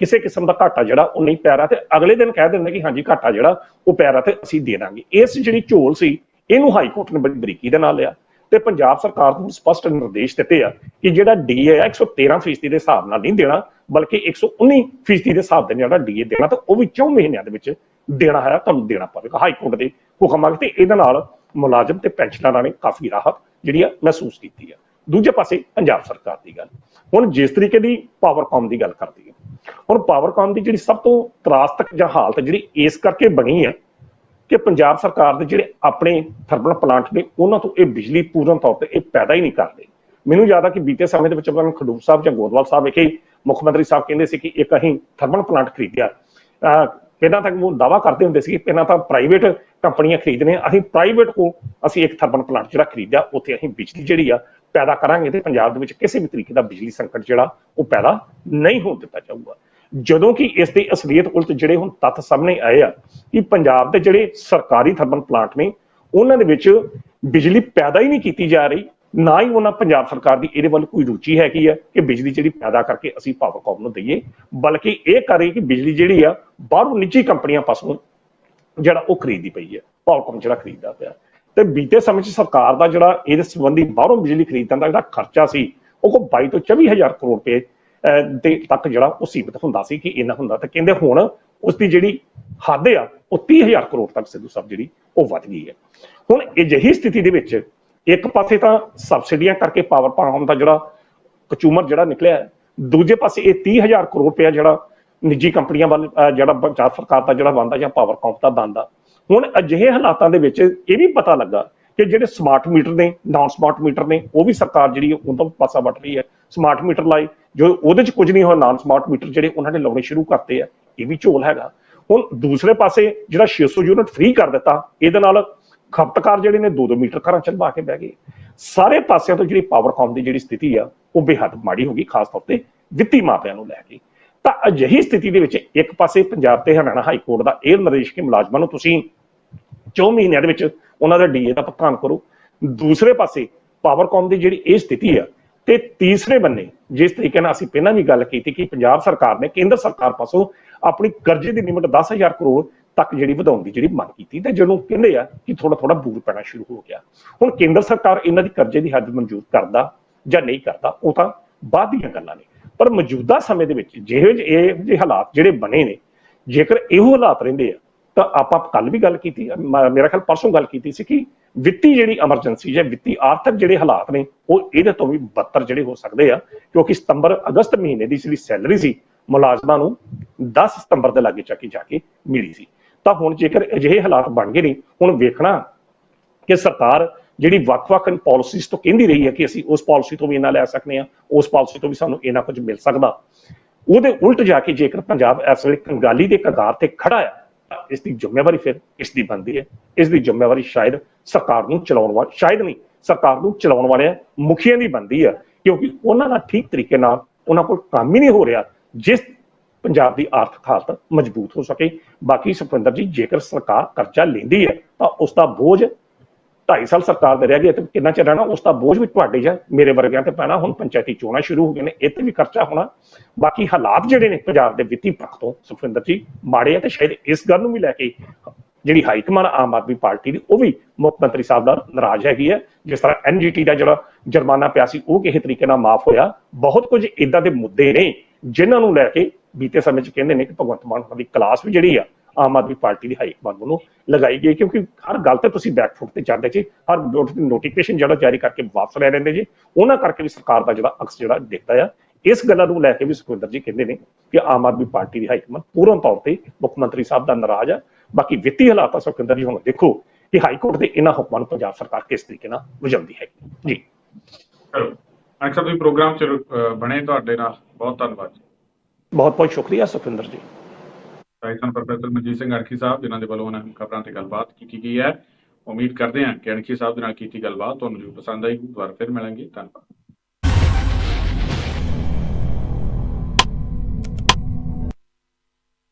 ਕਿਸੇ ਕਿਸਮ ਦਾ ਘਾਟਾ ਜਿਹੜਾ ਉਹ ਨਹੀਂ ਪੈ ਰਿਹਾ ਤੇ ਅਗਲੇ ਦਿਨ ਕਹਿ ਦਿੰਦੇ ਕਿ ਹਾਂਜੀ ਘਾਟਾ ਜਿਹੜਾ ਉਹ ਪੈ ਰਿਹਾ ਤੇ ਅਸੀਂ ਦੇ ਦਾਂਗੇ। ਇਸ ਜਿਹੜੀ ਝੋਲ ਸੀ, ਇਹਨੂੰ ਹਾਈ ਕੋਰਟ ਨੇ ਬੜੀ ਬਰੀਕੀ ਦੇ ਨਾਲ ਲਿਆ ਤੇ ਪੰਜਾਬ ਸਰਕਾਰ ਨੂੰ ਸਪਸ਼ਟ ਨਿਰਦੇਸ਼ ਦਿੱਤੇ ਆ ਕਿ ਜਿਹੜਾ ਡੀਏ ਆ 113 ਫੀਸਦੀ ਦੇ ਹਿਸਾਬ ਨਾਲ ਨਹੀਂ ਦੇਣਾ, ਬਲਕਿ 119 ਫੀਸਦੀ ਦੇ ਹਿਸਾਬ ਦੇ ਨਾਲ ਜਿਹੜਾ ਡੀਏ ਦੇਣਾ, ਤਾਂ ਉਹ ਵੀ 4 ਮਹੀਨਿਆਂ ਦੇ ਵਿੱਚ ਦੇਣਾ ਹੈ, ਤੁਹਾਨੂੰ ਦੇਣਾ ਪਵੇਗਾ ਹਾਈ ਕੋਰਟ ਦੇ ਹੁਕਮ ਤੇ ਇਹਦੇ ਨਾਲ ਮੁਲਾਜ਼ਮ ਤੇ ਪੈਨਸ਼ਨਰਾਂ ਨੇ ਕਾਫੀ ਰਾਹਤ ਜਿਹੜੀ ਆ ਮਹਿਸੂਸ ਕੀਤੀ ਆ। ਦੂਜੇ ਪਾਸੇ ਪੰਜਾਬ ਸਰਕਾਰ ਦੀ ਗੱਲ। ਹੁਣ ਜਿਸ ਤਰੀਕੇ ਦੀ ਪਾਵਰਕਾਮ ਦੀ ਗੱਲ ਕਰਦੀ ਹੈ, ਹੁਣ ਪਾਵਰਕਾਮ ਦੀ ਜਿਹੜੀ ਸਭ ਤੋਂ ਤਰਾਸਤਕ ਜਾਂ ਹਾਲਤ ਜਿਹੜੀ ਇਸ ਕਰਕੇ ਬਣੀ ਹੈ ਕਿ ਪੰਜਾਬ ਸਰਕਾਰ ਦੇ ਜਿਹੜੇ ਆਪਣੇ ਥਰਮਲ ਪਲਾਂਟ ਨੇ, ਉਹਨਾਂ ਤੋਂ ਇਹ ਬਿਜਲੀ ਪੂਰਨ ਤੌਰ ਤੇ ਇਹ ਪੈਦਾ ਹੀ ਨਹੀਂ ਕਰਦੇ ਮੈਨੂੰ ਯਾਦ ਆ ਕਿ ਬੀਤੇ ਸਮੇਂ ਦੇ ਵਿੱਚ ਆਪਾਂ ਨੂੰ ਖਡੂਰ ਸਾਹਿਬ ਜਾਂ ਗੋਦਵਾਲ ਸਾਹਿਬ ਵਿਖੇ ਮੁੱਖ ਮੰਤਰੀ ਸਾਹਿਬ ਕਹਿੰਦੇ ਸੀ ਕਿ ਇੱਕ ਅਸੀਂ ਥਰਮਲ ਪਲਾਂਟ ਖਰੀਦਿਆ। ਅਹ ਪਹਿਲਾਂ ਤੱਕ ਉਹ ਦਾਵਾ ਕਰਦੇ ਹੁੰਦੇ ਸੀ ਕਿ ਪਹਿਲਾਂ ਤਾਂ ਪ੍ਰਾਈਵੇਟ ਕੰਪਨੀਆਂ ਖਰੀਦਣੇ ਅਸੀਂ ਪ੍ਰਾਈਵੇਟ ਕੋ ਅਸੀਂ ਇੱਕ ਥਰਮਲ ਪਲਾਂਟ ਜਿਹੜਾ ਖਰੀਦਿਆ, ਉੱਥੇ ਅਸੀਂ ਬਿਜਲੀ ਜਿਹੜੀ ਆ ਪੈਦਾ ਕਰਾਂਗੇ ਤੇ ਪੰਜਾਬ ਦੇ ਵਿੱਚ ਕਿਸੇ ਵੀ ਤਰੀਕੇ ਦਾ ਬਿਜਲੀ ਸੰਕਟ ਜਿਹੜਾ, ਉਹ ਪੈਦਾ ਨਹੀਂ ਹੋਣ ਦਿੱਤਾ ਜਾਊਗਾ। ਜਦੋਂ ਕਿ ਇਸ ਦੀ ਅਸਲੀਅਤ ਉਲਟ ਜਿਹੜੇ ਹੁਣ ਤੱਥ ਸਾਹਮਣੇ ਆਏ ਆ ਕਿ ਪੰਜਾਬ ਦੇ ਜਿਹੜੇ ਸਰਕਾਰੀ ਥਰਮਲ ਪਲਾਂਟ ਨੇ, ਉਹਨਾਂ ਦੇ ਵਿੱਚ ਬਿਜਲੀ ਪੈਦਾ ਹੀ ਨਹੀਂ ਕੀਤੀ ਜਾ ਰਹੀ, ਨਾ ਹੀ ਉਹਨਾਂ ਪੰਜਾਬ ਸਰਕਾਰ ਦੀ ਇਹਦੇ ਵੱਲ ਕੋਈ ਰੁਚੀ ਹੈਗੀ ਆ ਕਿ ਬਿਜਲੀ ਜਿਹੜੀ ਪੈਦਾ ਕਰਕੇ ਅਸੀਂ ਪਾਵਰਕਾਮ ਨੂੰ ਦਈਏ, ਬਲਕਿ ਇਹ ਕਰ ਕਿ ਬਿਜਲੀ ਜਿਹੜੀ ਆ, ਬਾਹਰੋਂ ਨਿੱਜੀ ਕੰਪਨੀਆਂ ਪਾਸੋਂ ਜਿਹੜਾ ਉਹ ਖਰੀਦੀ ਪਈ ਹੈ ਪਾਵਰਕਾਮ ਜਿਹੜਾ ਖਰੀਦਦਾ ਪਿਆ। ਤੇ ਬੀਤੇ ਸਮੇਂ 'ਚ ਸਰਕਾਰ ਦਾ ਜਿਹੜਾ ਇਹਦੇ ਸੰਬੰਧੀ ਬਾਹਰੋਂ ਬਿਜਲੀ ਖਰੀਦਣ ਦਾ ਜਿਹੜਾ ਖਰਚਾ ਸੀ, ਉਹ ਕੋ 22 ਤੋਂ 24 ਹਜ਼ਾਰ ਕਰੋੜ ਰੁਪਏ ਦੇ ਤੱਕ ਜਿਹੜਾ ਉਹ ਸੀਮਿਤ ਹੁੰਦਾ ਸੀ ਕਿ ਇੰਨਾ ਹੁੰਦਾ। ਤੇ ਕਹਿੰਦੇ ਹੁਣ ਉਸ ਦੀ ਜਿਹੜੀ ਹੱਦ ਆ, ਉਹ 30000 ਕਰੋੜ ਤੱਕ ਸਿੱਧੂ ਸਾਹਿਬ ਜਿਹੜੀ, ਉਹ ਵੱਧ ਗਈ ਹੈ। ਹੁਣ ਅਜਿਹੀ ਸਥਿਤੀ ਦੇ ਵਿੱਚ ਇੱਕ ਪਾਸੇ ਤਾਂ ਸਬਸਿਡੀਆਂ ਕਰਕੇ ਪਾਵਰ ਪਾਉਣ ਦਾ ਜਿਹੜਾ ਕਚੂਮਰ ਜਿਹੜਾ ਨਿਕਲਿਆ, ਦੂਜੇ ਪਾਸੇ ਇਹ 30000 ਕਰੋੜ ਰੁਪਇਆ ਜਿਹੜਾ ਨਿੱਜੀ ਕੰਪਨੀਆਂ ਵੱਲ ਜਿਹੜਾ ਪੰਜਾਬ ਸਰਕਾਰ ਦਾ ਜਿਹੜਾ ਬੰਦਾ ਜਾਂ ਪਾਵਰ ਕਾਮ ਦਾ ਬੰਦਾ ਹੁਣ ਅਜਿਹੇ ਹਾਲਾਤਾਂ ਦੇ ਵਿੱਚ ਇਹ ਵੀ ਪਤਾ ਲੱਗਾ ਕਿ ਜਿਹੜੇ ਸਮਾਰਟ ਮੀਟਰ ਨੇ ਨਾਨ ਸਮਾਰਟ ਮੀਟਰ ਨੇ, ਉਹ ਵੀ ਸਰਕਾਰ ਜਿਹੜੀ ਉਹਨਾਂ ਪਾਸਾ ਵੱਟ ਰਹੀ ਹੈ। ਸਮਾਰਟ ਮੀਟਰ ਲਾਏ, ਜੋ ਉਹਦੇ ਚ ਕੁਝ ਨਹੀਂ ਹੋਇਆ ਨਾਨ ਸਮਾਰਟ ਮੀਟਰ ਜਿਹੜੇ ਉਹਨਾਂ ਨੇ ਲਾਉਣੇ ਸ਼ੁਰੂ ਕਰਤੇ ਆ, ਇਹ ਵੀ ਝੋਲ ਹੈਗਾ। ਹੁਣ ਦੂਸਰੇ ਪਾਸੇ ਜਿਹੜਾ 600 ਯੂਨਿਟ ਫ੍ਰੀ ਕਰ ਦਿੱਤਾ, ਇਹਦੇ ਨਾਲ ਖਪਤਕਾਰ ਜਿਹੜੇ ਨੇ 2-2 ਮੀਟਰ ਘਰਾਂ ਚ ਲਵਾ ਕੇ ਬਹਿ ਗਏ। ਸਾਰੇ ਪਾਸਿਆਂ ਤੋਂ ਜਿਹੜੀ ਪਾਵਰਕਾਮ ਦੀ ਜਿਹੜੀ ਸਥਿਤੀ ਆ, ਉਹ ਬੇਹੱਦ ਮਾੜੀ ਹੋ ਗਈ, ਖਾਸ ਤੌਰ ਤੇ ਵਿੱਤੀ ਮਾਪਿਆਂ ਨੂੰ ਲੈ ਕੇ। ਤਾਂ ਅਜਿਹੀ ਸਥਿਤੀ ਦੇ ਵਿੱਚ ਇੱਕ ਪਾਸੇ ਪੰਜਾਬ ਤੇ ਹਰਿਆਣਾ ਹਾਈ ਕੋਰਟ ਦਾ ਇਹ ਨਿਰਦੇਸ਼ ਕਿ ਮੁਲਾਜ਼ਮਾਂ ਨੂੰ ਤੁਸੀਂ 4 ਮਹੀਨਿਆਂ ਦੇ ਵਿੱਚ ਉਹਨਾਂ ਦਾ ਡੀਏ ਦਾ ਭੁਗਤਾਨ ਕਰੋ। ਦੂਸਰੇ ਪਾਸੇ ਪਾਵਰਕੌਮ ਦੀ ਜਿਹੜੀ ਇਹ ਸਥਿਤੀ ਆ ਤੇ ਤੀਸਰੇ ਬੰਨੇ ਜਿਸ ਤਰੀਕੇ ਨਾਲ ਅਸੀਂ ਪਹਿਲਾਂ ਵੀ ਗੱਲ ਕੀਤੀ ਕਿ ਪੰਜਾਬ ਸਰਕਾਰ ਨੇ ਕੇਂਦਰ ਸਰਕਾਰ ਪਾਸੋਂ ਆਪਣੀ ਕਰਜ਼ੇ ਦੀ ਲਿਮਟ 10000 ਕਰੋੜ ਤੱਕ ਜਿਹੜੀ ਵਧਾਉਣ ਦੀ ਜਿਹੜੀ ਮੰਗ ਕੀਤੀ ਤੇ ਜਦੋਂ ਕਹਿੰਦੇ ਆ ਕਿ ਥੋੜਾ ਥੋੜਾ ਬੂਰ ਪੈਣਾ ਸ਼ੁਰੂ ਹੋ ਗਿਆ। ਹੁਣ ਕੇਂਦਰ ਸਰਕਾਰ ਇਹਨਾਂ ਦੀ ਕਰਜ਼ੇ ਦੀ ਹੱਦ ਮਨਜ਼ੂਰ ਕਰਦਾ ਜਾਂ ਨਹੀਂ ਕਰਦਾ ਉਹ ਤਾਂ ਬਾਅਦ ਦੀਆਂ ਗੱਲਾਂ ਨੇ। ਪਰ ਮੌਜੂਦਾ ਸਮੇਂ ਦੇ ਵਿੱਚ ਜਿਹੇ ਜਿਹੇ ਜਿਹੇ ਹਾਲਾਤ ਜਿਹੜੇ ਬਣੇ ਨੇ, ਜੇਕਰ ਇਹੋ ਹਾਲਾਤ ਰਹਿੰਦੇ ਆ ਤਾਂ ਆਪਾਂ ਕੱਲ ਵੀ ਗੱਲ ਕੀਤੀ ਆ, ਮ- ਮੇਰਾ ਖਿਆਲ ਪਰਸੋਂ ਗੱਲ ਕੀਤੀ ਸੀ ਕਿ ਵਿੱਤੀ ਜਿਹੜੀ ਐਮਰਜੈਂਸੀ ਜਾਂ ਵਿੱਤੀ ਆਰਥਿਕ ਜਿਹੜੇ ਹਾਲਾਤ ਨੇ ਉਹ ਇਹਦੇ ਤੋਂ ਵੀ ਬੱਤਰ ਜਿਹੜੇ ਹੋ ਸਕਦੇ ਆ ਕਿਉਂਕਿ ਸਤੰਬਰ ਅਗਸਤ ਮਹੀਨੇ ਦੀ ਜਿਹੜੀ ਸੈਲਰੀ ਸੀ ਮੁਲਾਜ਼ਮਾਂ ਨੂੰ 10 ਸਤੰਬਰ ਦੇ ਲਾਗੇ ਚੱਕੀ ਜਾ ਕੇ ਮਿਲੀ ਸੀ। ਤਾਂ ਹੁਣ ਜੇਕਰ ਅਜਿਹੇ ਹਾਲਾਤ ਬਣ ਗਏ ਨੇ ਹੁਣ ਵੇਖਣਾ ਕਿ ਸਰਕਾਰ ਜਿਹੜੀ ਵੱਖ-ਵੱਖ ਪਾਲਿਸੀਜ਼ ਤੋਂ ਕਹਿੰਦੀ ਰਹੀ ਹੈ ਕਿ ਅਸੀਂ ਉਸ ਪਾਲਿਸੀ ਤੋਂ ਵੀ ਇਹਨਾਂ ਲੈ ਸਕਦੇ ਹਾਂ ਉਸ ਪਾਲਿਸੀ ਤੋਂ ਵੀ ਸਾਨੂੰ ਇਹਨਾਂ ਕੁਝ ਮਿਲ ਸਕਦਾ। ਉਹਦੇ ਉਲਟ ਜਾ ਕੇ ਜੇਕਰ ਪੰਜਾਬ ਇਸ ਵੇਲੇ ਕੰਗਾਲੀ ਦੇ ਕਗਾਰ ਤੇ ਖੜਾ ਹੈ ਇਸ ਦੀ ਜ਼ਿੰਮੇਵਾਰੀ ਫਿਰ ਇਸ ਦੀ ਬਣਦੀ ਹੈ। ਇਸ ਦੀ ਜ਼ਿੰਮੇਵਾਰੀ ਸ਼ਾਇਦ ਸਰਕਾਰ ਨੂੰ ਚਲਾਉਣ ਵਾਲੇ, ਸ਼ਾਇਦ ਨਹੀਂ, ਸਰਕਾਰ ਨੂੰ ਚਲਾਉਣ ਵਾਲੇ ਮੁਖੀਆਂ ਦੀ ਬਣਦੀ ਹੈ। ਕਿਉਂਕਿ ਉਹਨਾਂ ਦਾ ਠੀਕ ਤਰੀਕੇ ਨਾਲ ਉਹਨਾਂ ਕੋਲ ਕੰਮ ਹੀ ਨਹੀਂ ਹੋ ਰਿਹਾ ਜਿਸ ਪੰਜਾਬ ਦੀ ਆਰਥਿਕ ਹਾਲਤ ਮਜ਼ਬੂਤ ਹੋ ਸਕੇ। ਬਾਕੀ ਸੁਖਵਿੰਦਰ ਜੀ, ਜੇਕਰ ਸਰਕਾਰ ਕਰਜ਼ਾ ਲੈਂਦੀ ਹੈ ਤਾਂ ਉਸ ਦਾ ਬੋਝ 2.5 ਸਾਲ ਸਰਕਾਰ ਦੇ ਰਹਿ ਗਏ ਤੇ ਕਿੰਨਾ ਚਿਰ ਰਹਿਣਾ, ਉਸ ਦਾ ਬੋਝ ਵੀ ਤੁਹਾਡੇ ਜਾਂ ਮੇਰੇ ਵਰਗਿਆਂ ਤੇ ਪੈਣਾ, ਹੁਣ ਪੰਚਾਇਤੀ ਚੋਣਾਂ ਸ਼ੁਰੂ ਹੋ ਗਏ ਨੇ ਇਹ ਤੇ ਵੀ ਖਰਚਾ ਹੋਣਾ। ਬਾਕੀ ਹਾਲਾਤ ਜਿਹੜੇ ਨੇ ਪੰਜਾਬ ਦੇ ਵਿੱਤੀ ਪੱਖ ਤੋਂ, ਸੁਖਵਿੰਦਰ ਜੀ, ਮਾੜੇ ਆ ਤੇ ਸ਼ਾਇਦ ਇਸ ਗੱਲ ਨੂੰ ਵੀ ਲੈ ਕੇ ਜਿਹੜੀ ਹਾਈ ਕਮਾਨ ਆਮ ਆਦਮੀ ਪਾਰਟੀ ਦੀ, ਉਹ ਵੀ ਮੁੱਖ ਮੰਤਰੀ ਸਾਹਿਬ ਦਾ ਨਾਰਾਜ਼ ਹੈਗੀ ਹੈ ਜਿਸ ਤਰ੍ਹਾਂ ਐਨਜੀਟੀ ਦਾ ਜਿਹੜਾ ਜੁਰਮਾਨਾ ਪਿਆ ਸੀ, ਉਹ ਕਿਸੇ ਤਰੀਕੇ ਨਾਲ ਮਾਫ ਹੋਇਆ। ਬਹੁਤ ਕੁਝ ਇਦਾਂ ਦੇ ਮੁੱਦੇ ਨੇ, ਜਿਨ੍ਹਾਂ ਨੂੰ ਲੈ ਕੇ ਬੀਤੇ ਸਮੇਂ 'ਚ ਕਹਿੰਦੇ ਨੇ ਕਿ ਭਗਵੰਤ ਮਾਨ ਦੀ ਕਲਾਸ ਵੀ ਜਿਹੜੀ ਆ ਆਮ ਆਦਮੀ ਪਾਰਟੀ ਦੀ ਹਾਈ ਕਮਾਨ ਵੱਲੋਂ ਲਗਾਈ ਗਈ ਕਿਉਂਕਿ ਹਰ ਗੱਲ ਤੇ ਤੁਸੀਂ ਬੈਕਫੁੱਟ ਤੇ ਜਾਂਦੇ ਜੀ ਹਰ ਨੋਟੀਫਿਕੇਸ਼ਨ ਜਿਹੜਾ ਜਾਰੀ ਕਰਕੇ ਵਾਪਸ ਲੈ ਲੈਂਦੇ ਜੀ ਉਹਨਾਂ ਕਰਕੇ ਵੀ ਸਰਕਾਰ ਦਾ ਜਿਹੜਾ ਅਕਸ ਜਿਹੜਾ ਦਿਖਦਾ ਆ। ਇਸ ਗੱਲਾਂ ਨੂੰ ਲੈ ਕੇ ਵੀ ਸੁਖਵਿੰਦਰ ਜੀ ਕਹਿੰਦੇ ਨੇ ਕਿ ਆਮ ਆਦਮੀ ਪਾਰਟੀ ਦੀ ਹਾਈ ਕਮਾਨ ਪੂਰਨ ਤੌਰ ਤੇ ਮੁੱਖ ਮੰਤਰੀ ਸਾਹਿਬ ਦਾ ਨਾਰਾਜ਼ ਆ। ਬਾਕੀ ਵਿੱਤੀ ਹਾਲਾਤਾਂ ਸੁਖਵਿੰਦਰ ਜੀ ਹੁਣ ਦੇਖੋ ਕਿ ਹਾਈ ਕੋਰਟ ਦੇ ਇਹਨਾਂ ਹੁਕਮਾਂ ਨੂੰ ਪੰਜਾਬ ਸਰਕਾਰ ਕਿਸ ਤਰੀਕੇ ਨਾਲ ਵਜਾਉਂਦੀ ਹੈ। ਜੀ। ਚਲੋ ਅਕਸਰ ਤੁਸੀਂ ਪ੍ਰੋਗਰਾਮ ਚ ਬਣੇ ਤੁਹਾਡੇ ਨਾਲ। ਬਹੁਤ ਧੰਨਵਾਦ ਬਹੁਤ ਬਹੁਤ ਸ਼ੁਕਰੀਆ ਸੁਖਵਿੰਦਰ ਜੀ। ਰਾਈਸਨ ਪ੍ਰੋਫੈਸਰ ਮਨਜੀਤ ਸਿੰਘ ਅਣਖੀ ਸਾਹਿਬ, ਜਿਨ੍ਹਾਂ ਦੇ ਵੱਲੋਂ ਉਹਨਾਂ ਖਬਰਾਂ ਤੇ ਗੱਲਬਾਤ ਕੀਤੀ ਗਈ ਹੈ। ਉਮੀਦ ਕਰਦੇ ਹਾਂ ਕਿ ਅਣਖੀ ਸਾਹਿਬ ਦੇ ਨਾਲ ਕੀਤੀ ਗੱਲਬਾਤ ਤੁਹਾਨੂੰ ਜ਼ਰੂਰ ਪਸੰਦ ਆਈ ਦੁਬਾਰਾ ਫਿਰ ਮਿਲਾਂਗੇ। ਧੰਨਵਾਦ।